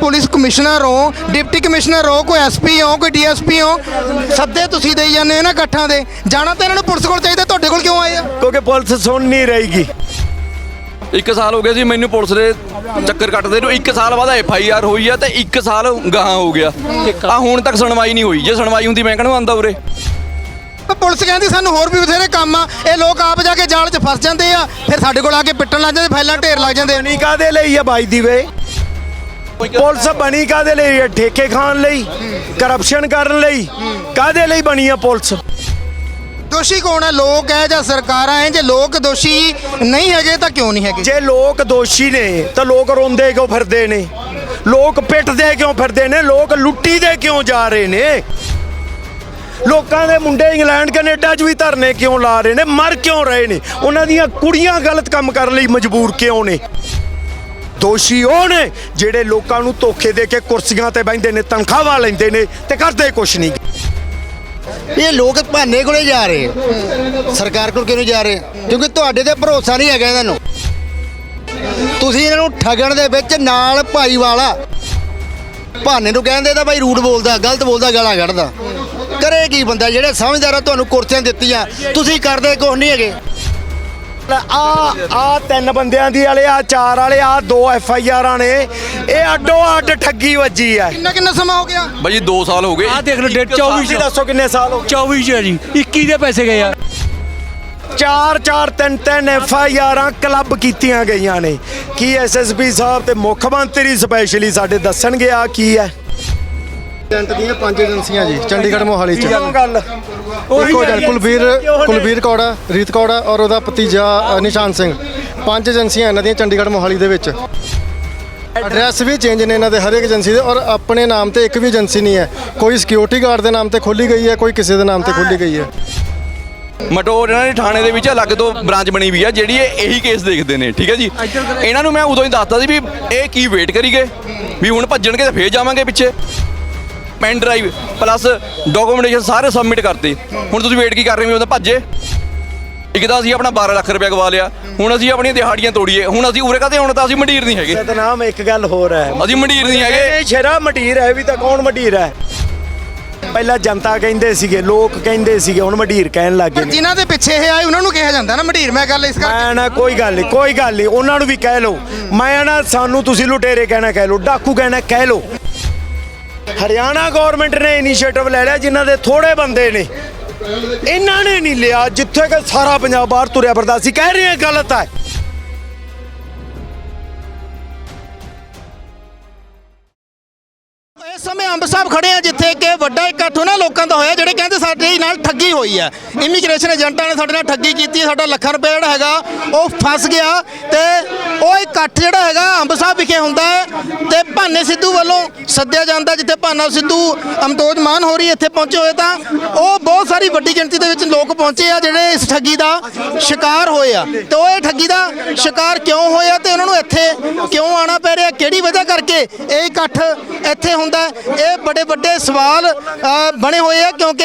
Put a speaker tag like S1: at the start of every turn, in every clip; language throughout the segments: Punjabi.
S1: ਪੁਲਿਸ ਕਮਿਸ਼ਨਰ ਹੋ ਡਿਪਟੀ ਕਮਿਸ਼ਨਰ ਹੋ ਕੋਈ ਐਸਪੀ ਹੋ ਕੋਈ ਡੀਐਸਪੀ ਹੋ ਸੱਦੇ ਤੁਸੀਂ ਦੇਈ ਜਾਂਦੇ ਹੋ ਨਾ ਇਕੱਠਾਂ ਦੇ। ਜਾਣਾ ਤਾਂ ਇਹਨਾਂ ਨੂੰ ਪੁਲਿਸ ਕੋਲ ਚਾਹੀਦਾ ਤੁਹਾਡੇ ਕੋਲ ਕਿਉਂ ਆਏ ਆ?
S2: ਕਿਉਂਕਿ ਪੁਲਿਸ ਸੁਣ ਨਹੀਂ ਰਹੀਗੀ।
S3: ਇੱਕ ਸਾਲ ਹੋ ਗਿਆ ਸੀ ਮੈਨੂੰ ਪੁਲਿਸ ਦੇ ਚੱਕਰ ਕੱਟਦੇ ਨੂੰ। ਇੱਕ ਸਾਲ ਬਾਅਦ ਐਫ ਆਈ ਆਰ ਹੋਈ ਆ ਤੇ ਇੱਕ ਸਾਲ ਗਾਹਾਂ ਹੋ ਗਿਆ। ਆ ਹੁਣ ਤੱਕ ਸੁਣਵਾਈ ਨਹੀਂ ਹੋਈ। ਜੇ ਸੁਣਵਾਈ ਹੁੰਦੀ ਮੈਂ ਕਹਿੰਦਾ ਆਂਦਾ ਉਰੇ?
S1: ਪੁਲਿਸ ਕਹਿੰਦੀ ਸਾਨੂੰ ਹੋਰ ਵੀ ਬਥੇਰੇ ਕੰਮ ਆ। ਇਹ ਲੋਕ ਆਪ ਜਾ ਕੇ ਜਾਲ 'ਚ ਫਸ ਜਾਂਦੇ ਆ। ਫਿਰ ਸਾਡੇ ਕੋਲ ਆ ਕੇ ਪਿੱਟਣ ਲੱਗ ਜਾਂਦੇ ਫਾਈਲਾਂ ਢੇਰ ਲੱਗ ਜਾਂਦੇ
S2: ਬਣੀ ਕਾਦੇ ਲਈ ਆ ਬਾਈ ਦੀ ਵੇ। ਪੁਲਿਸ ਬਣੀ ਕਾਦੇ ਲਈ? ਆ ਠੇਕੇ ਖਾਣ ਲਈ ਕਰਪਸ਼ਨ ਕਰਨ ਲਈ ਕਾਦੇ ਲਈ ਬਣੀ ਆ ਪੁਲਿਸ?
S1: ਦੋਸ਼ੀ ਕੌਣ ਹੈ ਲੋਕ ਹੈ ਜਾਂ ਸਰਕਾਰਾਂ ਹੈ? ਜੇ ਲੋਕ ਦੋਸ਼ੀ ਨਹੀਂ ਹੈਗੇ ਤਾਂ ਕਿਉਂ ਨਹੀਂ ਹੈਗੇ?
S2: ਜੇ ਲੋਕ ਦੋਸ਼ੀ ਨੇ ਤਾਂ ਲੋਕ ਰੋਂਦੇ ਕਿਉਂ ਫਿਰਦੇ ਨੇ? ਲੋਕ ਪਿੱਟਦੇ ਕਿਉਂ ਫਿਰਦੇ ਨੇ? ਲੋਕ ਲੁੱਟੀ ਦੇ ਕਿਉਂ ਜਾ ਰਹੇ ਨੇ? ਲੋਕਾਂ ਦੇ ਮੁੰਡੇ ਇੰਗਲੈਂਡ ਕੈਨੇਡਾ 'ਚ ਵੀ ਧਰਨੇ ਕਿਉਂ ਲਾ ਰਹੇ ਨੇ? ਮਰ ਕਿਉਂ ਰਹੇ ਨੇ? ਉਹਨਾਂ ਦੀਆਂ ਕੁੜੀਆਂ ਗਲਤ ਕੰਮ ਕਰਨ ਲਈ ਮਜਬੂਰ ਕਿਉਂ ਨੇ? ਦੋਸ਼ੀ ਉਹ ਨੇ ਜਿਹੜੇ ਲੋਕਾਂ ਨੂੰ ਧੋਖੇ ਦੇ ਕੇ ਕੁਰਸੀਆਂ ਤੇ ਬੈਠਦੇ ਨੇ, ਤਨਖਾਹਾਂ ਲੈਂਦੇ ਨੇ ਤੇ ਕਰਦੇ ਕੁਛ ਨਹੀਂ।
S4: ਇਹ ਲੋਕ ਭਾਨੇ ਕੋਲੇ ਜਾ ਰਹੇ ਆ। ਸਰਕਾਰ ਕੋਲ ਕਿਉਂ ਨਹੀਂ ਜਾ ਰਹੇ? ਕਿਉਂਕਿ ਤੁਹਾਡੇ ਤੇ ਭਰੋਸਾ ਨਹੀਂ ਹੈਗਾ ਇਹਨਾਂ ਨੂੰ। ਤੁਸੀਂ ਇਹਨਾਂ ਨੂੰ ਠਗਣ ਦੇ ਵਿੱਚ ਨਾਲ ਭਾਈ ਵਾਲਾ। ਭਾਨੇ ਨੂੰ ਕਹਿੰਦੇ ਤਾਂ ਭਾਈ ਰੂਟ ਬੋਲਦਾ, ਗਲਤ ਬੋਲਦਾ, ਗਾਲਾਂ ਕੱਢਦਾ। ਕਰੇ ਕੀ ਬੰਦਾ? ਜਿਹੜੇ ਸਮਝਦਾਰ ਆ ਤੁਹਾਨੂੰ ਕੁਰਸੀਆਂ ਦਿੱਤੀਆਂ, ਤੁਸੀਂ ਕਰਦੇ ਕੁਛ ਨਹੀਂ ਹੈਗੇ।
S2: ਆ ਆ ਤਿੰਨ ਬੰਦਿਆਂ ਦੀ ਵਾਲੇ ਆ ਚਾਰ ਵਾਲੇ ਆ ਦੋ ਐਫ ਆਈ ਆਰਾਂ ਨੇ। ਇਹ ਅੱਡੋ ਅੱਡ ਠੱਗੀ ਵੱਜੀ ਆ।
S1: ਕਿੰਨਾ ਕਿੰਨਾ ਸਮਾਂ ਹੋ ਗਿਆ?
S3: ਬਾਈ 2 ਸਾਲ ਹੋ ਗਏ।
S5: ਆ ਦੇਖ ਲਓ ਡੇਟ 24
S2: ਤੁਸੀਂ ਦੱਸੋ ਕਿੰਨੇ ਸਾਲ ਹੋ ਗਏ?
S5: 24 ਚ ਹੈ ਜੀ। 21 ਦੇ ਪੈਸੇ ਗਏ ਆ।
S2: ਚਾਰ ਚਾਰ ਤਿੰਨ ਤਿੰਨ ਐਫ ਆਈ ਆਰਾਂ ਕਲੱਬ ਕੀਤੀਆਂ ਗਈਆਂ ਨੇ। ਕੀ ਐਸਐਸਪੀ ਸਾਹਿਬ ਤੇ ਮੁੱਖ ਮੰਤਰੀ ਸਪੈਸ਼ਲੀ ਸਾਡੇ ਦੱਸਣਗੇ ਆ ਕੀ ਹੈ?
S6: ਏਜੰਟ ਦੀਆਂ ਪੰਜ ਏਜੰਸੀਆਂ ਜੀ ਚੰਡੀਗੜ੍ਹ ਮੋਹਾਲੀ ਚ।
S2: ਗੱਲ?
S6: ਇੱਕੋ ਏਜੰਟ ਕੁਲਵੀਰ ਕੁਲਵੀਰ ਕੌੜਾ ਰੀਤ ਕੌੜਾ ਔਰ ਉਹਦਾ ਭਤੀਜਾ ਅ, ਨਿਸ਼ਾਨ ਸਿੰਘ। ਪੰਜ ਏਜੰਸੀਆਂ ਇਹਨਾਂ ਦੀਆਂ ਚੰਡੀਗੜ੍ਹ ਮੋਹਾਲੀ ਦੇ ਵਿੱਚ। ਐਡਰੈਸ ਵੀ ਚੇਂਜ ਨੇ ਇਹਨਾਂ ਦੇ ਹਰ ਇੱਕ ਏਜੰਸੀ ਦੇ ਔਰ ਆਪਣੇ ਨਾਮ ਤੇ ਇੱਕ ਵੀ ਏਜੰਸੀ ਨਹੀਂ ਹੈ। ਕੋਈ ਸਿਕਿਉਰਿਟੀ ਗਾਰਡ ਦੇ ਨਾਮ ਤੇ ਖੋਲੀ ਗਈ ਹੈ ਕੋਈ ਕਿਸੇ ਦੇ ਨਾਮ ਤੇ ਖੋਲੀ ਗਈ ਹੈ।
S3: ਮਟੋਰ ਇਹਨਾਂ ਦੇ ਥਾਣੇ ਦੇ ਵਿੱਚ ਅਲੱਗ ਤੋਂ ਬ੍ਰਾਂਚ ਬਣੀ ਵੀ ਆ ਜਿਹੜੀ ਇਹ ਇਹੀ ਕੇਸ ਦੇਖਦੇ ਨੇ ਠੀਕ ਹੈ ਜੀ? ਇਹਨਾਂ ਨੂੰ ਮੈਂ ਉਦੋਂ ਹੀ ਦੱਸਤਾ ਸੀ ਵੀ ਇਹ ਕੀ ਵੇਟ ਕਰੀਗੇ ਵੀ ਹੁਣ ਭੱਜਣਗੇ ਤਾਂ ਫੇਰ ਜਾਵਾਂਗੇ ਪਿੱਛੇ। ਪੈਨ ਡਰਾਈਵ ਪਲੱਸ ਡਾਕੂਮੈਂਟੇਸ਼ਨ ਸਾਰੇ ਸਬਮਿਟ ਕਰਤੇ। ਹੁਣ ਤੁਸੀਂ ਵੇਟ ਕੀ ਕਰ ਰਹੇ ਹੋ ਉਹਦਾ ਭੱਜੇ? ਇੱਕ ਤਾਂ ਅਸੀਂ ਆਪਣਾ 12 ਲੱਖ ਰੁਪਏ ਗਵਾ ਲਿਆ। ਹੁਣ ਅਸੀਂ ਆਪਣੀਆਂ ਦਿਹਾੜੀਆਂ ਤੋੜੀਏ। ਹੁਣ ਅਸੀਂ ਉਰੇ ਕਾਤੇ ਹੁਣ ਤਾਂ ਅਸੀਂ ਮੰਡੀਰ ਨਹੀਂ ਹੈਗੇ।
S2: ਸਤਨਾਮ ਇੱਕ ਗੱਲ ਹੋਰ ਹੈ।
S3: ਅਸੀਂ ਮੰਡੀਰ ਨਹੀਂ ਹੈਗੇ।
S2: ਇਹ ਸ਼ਰਾ ਮਟੀਰ ਹੈ ਵੀ ਤਾਂ ਕੌਣ ਮਟੀਰ ਹੈ? ਪਹਿਲਾਂ ਜਨਤਾ ਕਹਿੰਦੇ ਸੀਗੇ ਲੋਕ ਕਹਿੰਦੇ ਸੀਗੇ ਹੁਣ ਮਟੀਰ ਕਹਿਣ ਲੱਗ ਗਏ ਨੇ।
S1: ਜਿਨ੍ਹਾਂ ਦੇ ਪਿੱਛੇ ਇਹ ਆਏ ਉਹਨਾਂ ਨੂੰ ਕਿਹਾ ਜਾਂਦਾ ਨਾ ਮਢੀਰ ਮੈਂ ਗੱਲ ਇਸ ਕਰਕੇ
S2: ਮੈਂ ਨਾ ਕੋਈ ਗੱਲ ਨਹੀਂ ਕੋਈ ਗੱਲ ਨਹੀਂ। ਉਹਨਾਂ ਨੂੰ ਵੀ ਕਹਿ ਲਓ। ਮੈਂ ਨਾ ਸਾਨੂੰ ਤੁਸੀਂ ਲੁਟੇਰੇ ਕਹਿਣਾ ਕਹਿ ਲਓ ਡਾਕੂ ਕਹਿਣਾ ਕਹਿ ਲਓ। ਹਰਿਆਣਾ ਗਵਰਨਮੈਂਟ ਨੇ ਇਨੀਸ਼ੀਏਟਿਵ ਲੈ ਲਿਆ ਜਿਨ੍ਹਾਂ ਦੇ ਥੋੜੇ ਬੰਦੇ ਨੇ। ਇਹਨਾਂ ਨੇ ਨਹੀਂ ਲਿਆ ਜਿੱਥੇ ਕਿ ਸਾਰਾ ਪੰਜਾਬ ਬਾਹਰ ਤੁਰਿਆ ਫਿਰਦਾ ਸੀ। ਕਹਿ ਰਹੇ ਹਾਂ ਗਲਤ ਹੈ।
S1: ਇਸ ਸਮੇਂ ਅੰਬ ਸਾਹਿਬ ਖੜੇ ਆ ਜਿੱਥੇ ਕਿ ਵੱਡਾ ਇਕੱਠ ਉਹਨਾਂ ਲੋਕਾਂ ਦਾ ਹੋਇਆ ਜਿਹੜੇ ਕਹਿੰਦੇ ਸਾਡੇ ਨਾਲ ਠੱਗੀ ਹੋਈ ਹੈ ਇਮੀਗ੍ਰੇਸ਼ਨ ਏਜੰਟਾਂ ਨੇ ਸਾਡੇ ਨਾਲ ਠੱਗੀ ਕੀਤੀ ਹੈ, ਸਾਡਾ ਲੱਖਾਂ ਰੁਪਏ ਜਿਹੜਾ ਹੈਗਾ ਉਹ ਫਸ ਗਿਆ ਤੇ ਉਹ ਇਕੱਠ ਜਿਹੜਾ ਹੈਗਾ ਅੰਬ ਸਾਹਿਬ ਵਿਖੇ ਹੁੰਦਾ ਹੈ ਤੇ ਭਾਨੇ ਸਿੱਧੂ ਵੱਲੋਂ ਸੱਦਿਆ ਜਾਂਦਾ ਜਿੱਥੇ ਭਾਨਾ ਸਿੱਧੂ, ਅਮਤੋਜ ਮਾਨ ਹੋ ਰਹੀ ਇੱਥੇ ਪਹੁੰਚੇ ਹੋਏ ਤਾਂ ਉਹ ਬਹੁਤ ਸਾਰੀ ਵੱਡੀ ਗਿਣਤੀ ਦੇ ਵਿੱਚ ਲੋਕ ਪਹੁੰਚੇ ਆ ਜਿਹੜੇ ਇਸ ਠੱਗੀ ਦਾ ਸ਼ਿਕਾਰ ਹੋਏ ਆ। ਤੇ ਉਹ ਇਹ ਠੱਗੀ ਦਾ ਸ਼ਿਕਾਰ ਕਿਉਂ ਹੋਇਆ ਤੇ ਉਹਨਾਂ ਨੂੰ ਇੱਥੇ ਕਿਉਂ ਆਣਾ ਪੈ ਰਿਹਾ? ਕਿਹੜੀ ਵਜ੍ਹਾ ਕਰਕੇ ਇਹ ਇਕੱਠ ਇੱਥੇ ਹੁੰਦਾ ਇਹ ਬੜੇ ਵੱਡੇ ਸਵਾਲ ਬਣੇ ਹੋਏ ਆ ਕਿਉਂਕਿ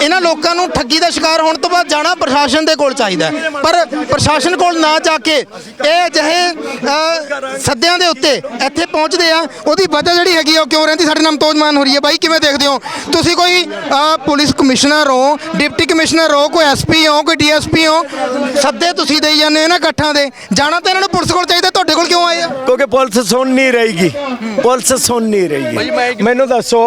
S1: ਇਹਨਾਂ ਲੋਕਾਂ ਨੂੰ ਠੱਗੀ ਦਾ ਸ਼ਿਕਾਰ ਹੋਣ ਤੋਂ ਬਾਅਦ ਜਾਣਾ ਪ੍ਰਸ਼ਾਸਨ ਦੇ ਕੋਲ ਚਾਹੀਦਾ ਪਰ ਪ੍ਰਸ਼ਾਸਨ ਕੋਲ ਨਾ ਜਾ ਕੇ ਇਹ ਅਜਿਹੇ ਅ, ਸੱਦਿਆਂ ਦੇ ਉੱਤੇ ਇੱਥੇ ਪਹੁੰਚਦੇ ਆ। ਉਹਦੀ ਵਜ੍ਹਾ ਜਿਹੜੀ ਹੈਗੀ ਆ ਉਹ ਕਿਉਂ ਰਹਿੰਦੀ? ਸਾਡੇ ਨਾਲ ਤੋਜਮਾਨ ਹੋ ਰਹੀ ਹੈ ਬਾਈ ਕਿਵੇਂ ਦੇਖਦੇ ਹੋ? ਤੁਸੀਂ ਕੋਈ ਅ, ਪੁਲਿਸ ਕਮਿਸ਼ਨਰ ਹੋ ਡਿਪਟੀ ਕਮਿਸ਼ਨਰ ਹੋ ਕੋਈ ਐਸਪੀ ਹੋ ਕੋਈ ਡੀਐਸਪੀ ਹੋ ਸੱਦੇ ਤੁਸੀਂ ਦੇਈ ਜਾਂਦੇ ਹੋ ਨਾ ਇਕੱਠਾਂ ਦੇ। ਜਾਣਾ ਤਾਂ ਇਹਨਾਂ ਨੂੰ ਪੁਲਿਸ ਕੋਲ ਚਾਹੀਦਾ ਤੁਹਾਡੇ ਕੋਲ ਕਿਉਂ ਆਏ ਆ?
S2: ਕਿਉਂਕਿ ਪੁਲਿਸ ਸੁਣ ਨਹੀਂ ਰਹੀਗੀ। ਪੁਲਿਸ ਸੁਣ ਨਹੀਂ ਰਹੀ ਹੈ ਮੈਨੂੰ ਦੱਸੋ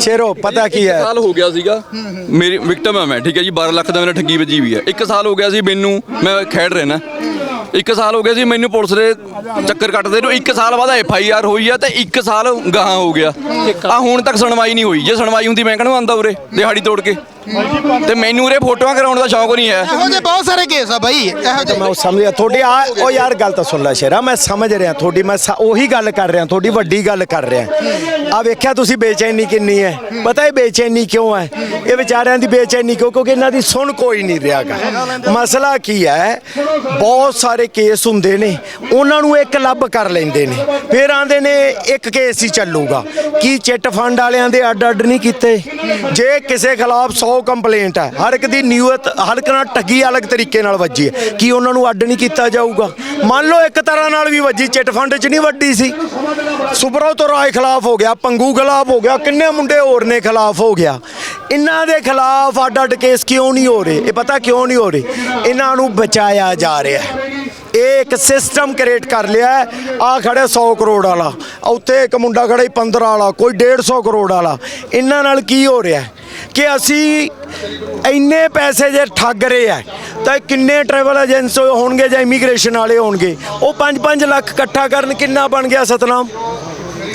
S2: ਸ਼ੇਰੋ ਪਤਾ ਕੀ ਹੈ?
S3: ਸਾਲ ਹੋ ਗਿਆ ਸੀਗਾ। ਮੇਰੀ ਵਿਕਟਮ ਆ ਮੈਂ ਠੀਕ ਹੈ ਜੀ? 12 ਲੱਖ ਦਾ ਮੇਰਾ ਠੱਗੀ ਵੱਜੀ ਵੀ ਹੈ। ਇੱਕ ਸਾਲ ਹੋ ਗਿਆ ਸੀ ਮੈਨੂੰ ਮੈਂ ਖੇਡ ਰਹਿਣਾ। ਇੱਕ ਸਾਲ ਹੋ ਗਿਆ ਸੀ ਮੈਨੂੰ ਪੁਲਿਸ ਦੇ ਚੱਕਰ ਕੱਟਦੇ ਨੂੰ। ਇੱਕ ਸਾਲ ਬਾਅਦ ਐਫ ਆਈ ਆਰ ਹੋਈ ਆ ਤੇ ਇੱਕ ਸਾਲ ਗਾਹਾਂ ਹੋ ਗਿਆ। ਆ ਹੁਣ ਤੱਕ ਸੁਣਵਾਈ ਨਹੀਂ ਹੋਈ। ਜੇ ਸੁਣਵਾਈ ਹੁੰਦੀ ਮੈਂ ਕਹਿੰਦਾ ਆਂਦਾ ਉਰੇ? ਦਿਹਾੜੀ ਤੋੜ ਕੇ। ਤੇ ਮੈਨੂੰ ਉਰੇ ਫੋਟੋਆਂ ਕਰਾਉਣ ਦਾ ਸ਼ੌਂਕ ਨਹੀਂ ਹੈ।
S1: ਇਹੋ ਜਿਹੇ ਬਹੁਤ ਸਾਰੇ ਕੇਸ ਆ ਬਾਈ ਇਹੋ ਜਿਹੇ।
S2: ਮੈਂ ਉਹ ਸਮਝਿਆ ਤੁਹਾਡੀ ਆ ਉਹ ਯਾਰ ਗੱਲ ਤਾਂ ਸੁਣ ਲੈ ਸ਼ੇਰਾ ਮੈਂ ਸਮਝ ਰਿਹਾ ਤੁਹਾਡੀ ਮੈਂ ਸ- ਉਹੀ ਗੱਲ ਕਰ ਰਿਹਾ ਤੁਹਾਡੀ ਵੱਡੀ ਗੱਲ ਕਰ ਰਿਹਾ। ਆ ਵੇਖਿਆ ਤੁਸੀਂ ਬੇਚੈਨੀ ਕਿੰਨੀ ਹੈ। ਪਤਾ ਹੈ ਬੇਚੈਨੀ ਕਿਉਂ ਹੈ? ਇਹ ਵਿਚਾਰਿਆਂ ਦੀ ਬੇਚੈਨੀ ਕਿਉਂ? ਕਿਉਂਕਿ ਇਹਨਾਂ ਦੀ ਸੁਣ ਕੋਈ ਨਹੀਂ ਰਿਹਾਗਾ ਮਸਲਾ ਕੀ ਹੈ? ਬਹੁਤ ਸਾਰੇ ਕੇਸ ਹੁੰਦੇ ਨੇ ਉਹਨਾਂ ਨੂੰ ਇੱਕ ਲੱਭ ਕਰ ਲੈਂਦੇ ਨੇ। ਫਿਰ ਆਂਦੇ ਨੇ ਇੱਕ ਕੇਸ ਹੀ ਚੱਲੂਗਾ। ਕੀ ਚਿੱਟ ਫੰਡ ਵਾਲਿਆਂ ਦੇ ਅੱਡ ਅੱਡ ਨਹੀਂ ਕੀਤੇ? ਜੇ ਕਿਸੇ ਖਿਲਾਫ 100 ਕੰਪਲੇਂਟ ਹੈ ਹਰ ਇੱਕ ਦੀ ਨਿਯਤ ਹਰ ਇੱਕ ਨਾਲ ਠੱਗੀ ਅਲੱਗ ਤਰੀਕੇ ਨਾਲ ਵੱਜੀ ਹੈ। ਕੀ ਉਹਨਾਂ ਨੂੰ ਅੱਡ ਨਹੀਂ ਕੀਤਾ ਜਾਊਗਾ? ਮੰਨ ਲਓ ਇੱਕ ਤਰ੍ਹਾਂ ਨਾਲ ਵੀ ਵੱਜੀ, ਚਿੱਟ ਫੰਡ 'ਚ ਨਹੀਂ ਵੱਡੀ ਸੀ। ਸੁਬਰੋਤੋ ਰਾਏ ਖਿਲਾਫ ਹੋ ਗਿਆ, ਪੰਗੂ ਖਿਲਾਫ ਹੋ ਗਿਆ, ਕਿੰਨੇ ਮੁੰਡੇ ਹੋਰ ਨੇ ਖਿਲਾਫ ਹੋ ਗਿਆ। ਇਹਨਾਂ ਦੇ ਖਿਲਾਫ ਅੱਡ ਅੱਡ ਕੇਸ ਕਿਉਂ ਨਹੀਂ ਹੋ ਰਹੇ? ਇਹ ਪਤਾ ਕਿਉਂ ਨਹੀਂ ਹੋ ਰਹੇ? ਇਹਨਾਂ ਨੂੰ ਬਚਾਇਆ ਜਾ ਰਿਹਾ ਹੈ। ਇਹ ਇੱਕ ਸਿਸਟਮ ਕ੍ਰੀਏਟ ਕਰ ਲਿਆ ਆ ਖੜੇ 100 ਕਰੋੜ ਵਾਲਾ। ਉੱਥੇ ਇੱਕ ਮੁੰਡਾ ਖੜਾ ਹੀ 15 ਵਾਲਾ, ਕੋਈ 150 ਕਰੋੜ ਵਾਲਾ। ਇਹਨਾਂ ਨਾਲ ਕੀ ਹੋ ਰਿਹਾ ਕਿ ਅਸੀਂ ਇੰਨੇ ਪੈਸੇ ਜੇ ਠੱਗ ਰਹੇ ਆ ਤਾਂ ਕਿੰਨੇ ਟਰੈਵਲ ਏਜੰਸੀ ਹੋਣਗੇ ਜਾਂ ਇਮੀਗ੍ਰੇਸ਼ਨ ਵਾਲੇ ਹੋਣਗੇ? ਉਹ 5-5 ਲੱਖ ਇਕੱਠਾ ਕਰਨ ਕਿੰਨਾ ਬਣ ਗਿਆ ਸਤਨਾਮ?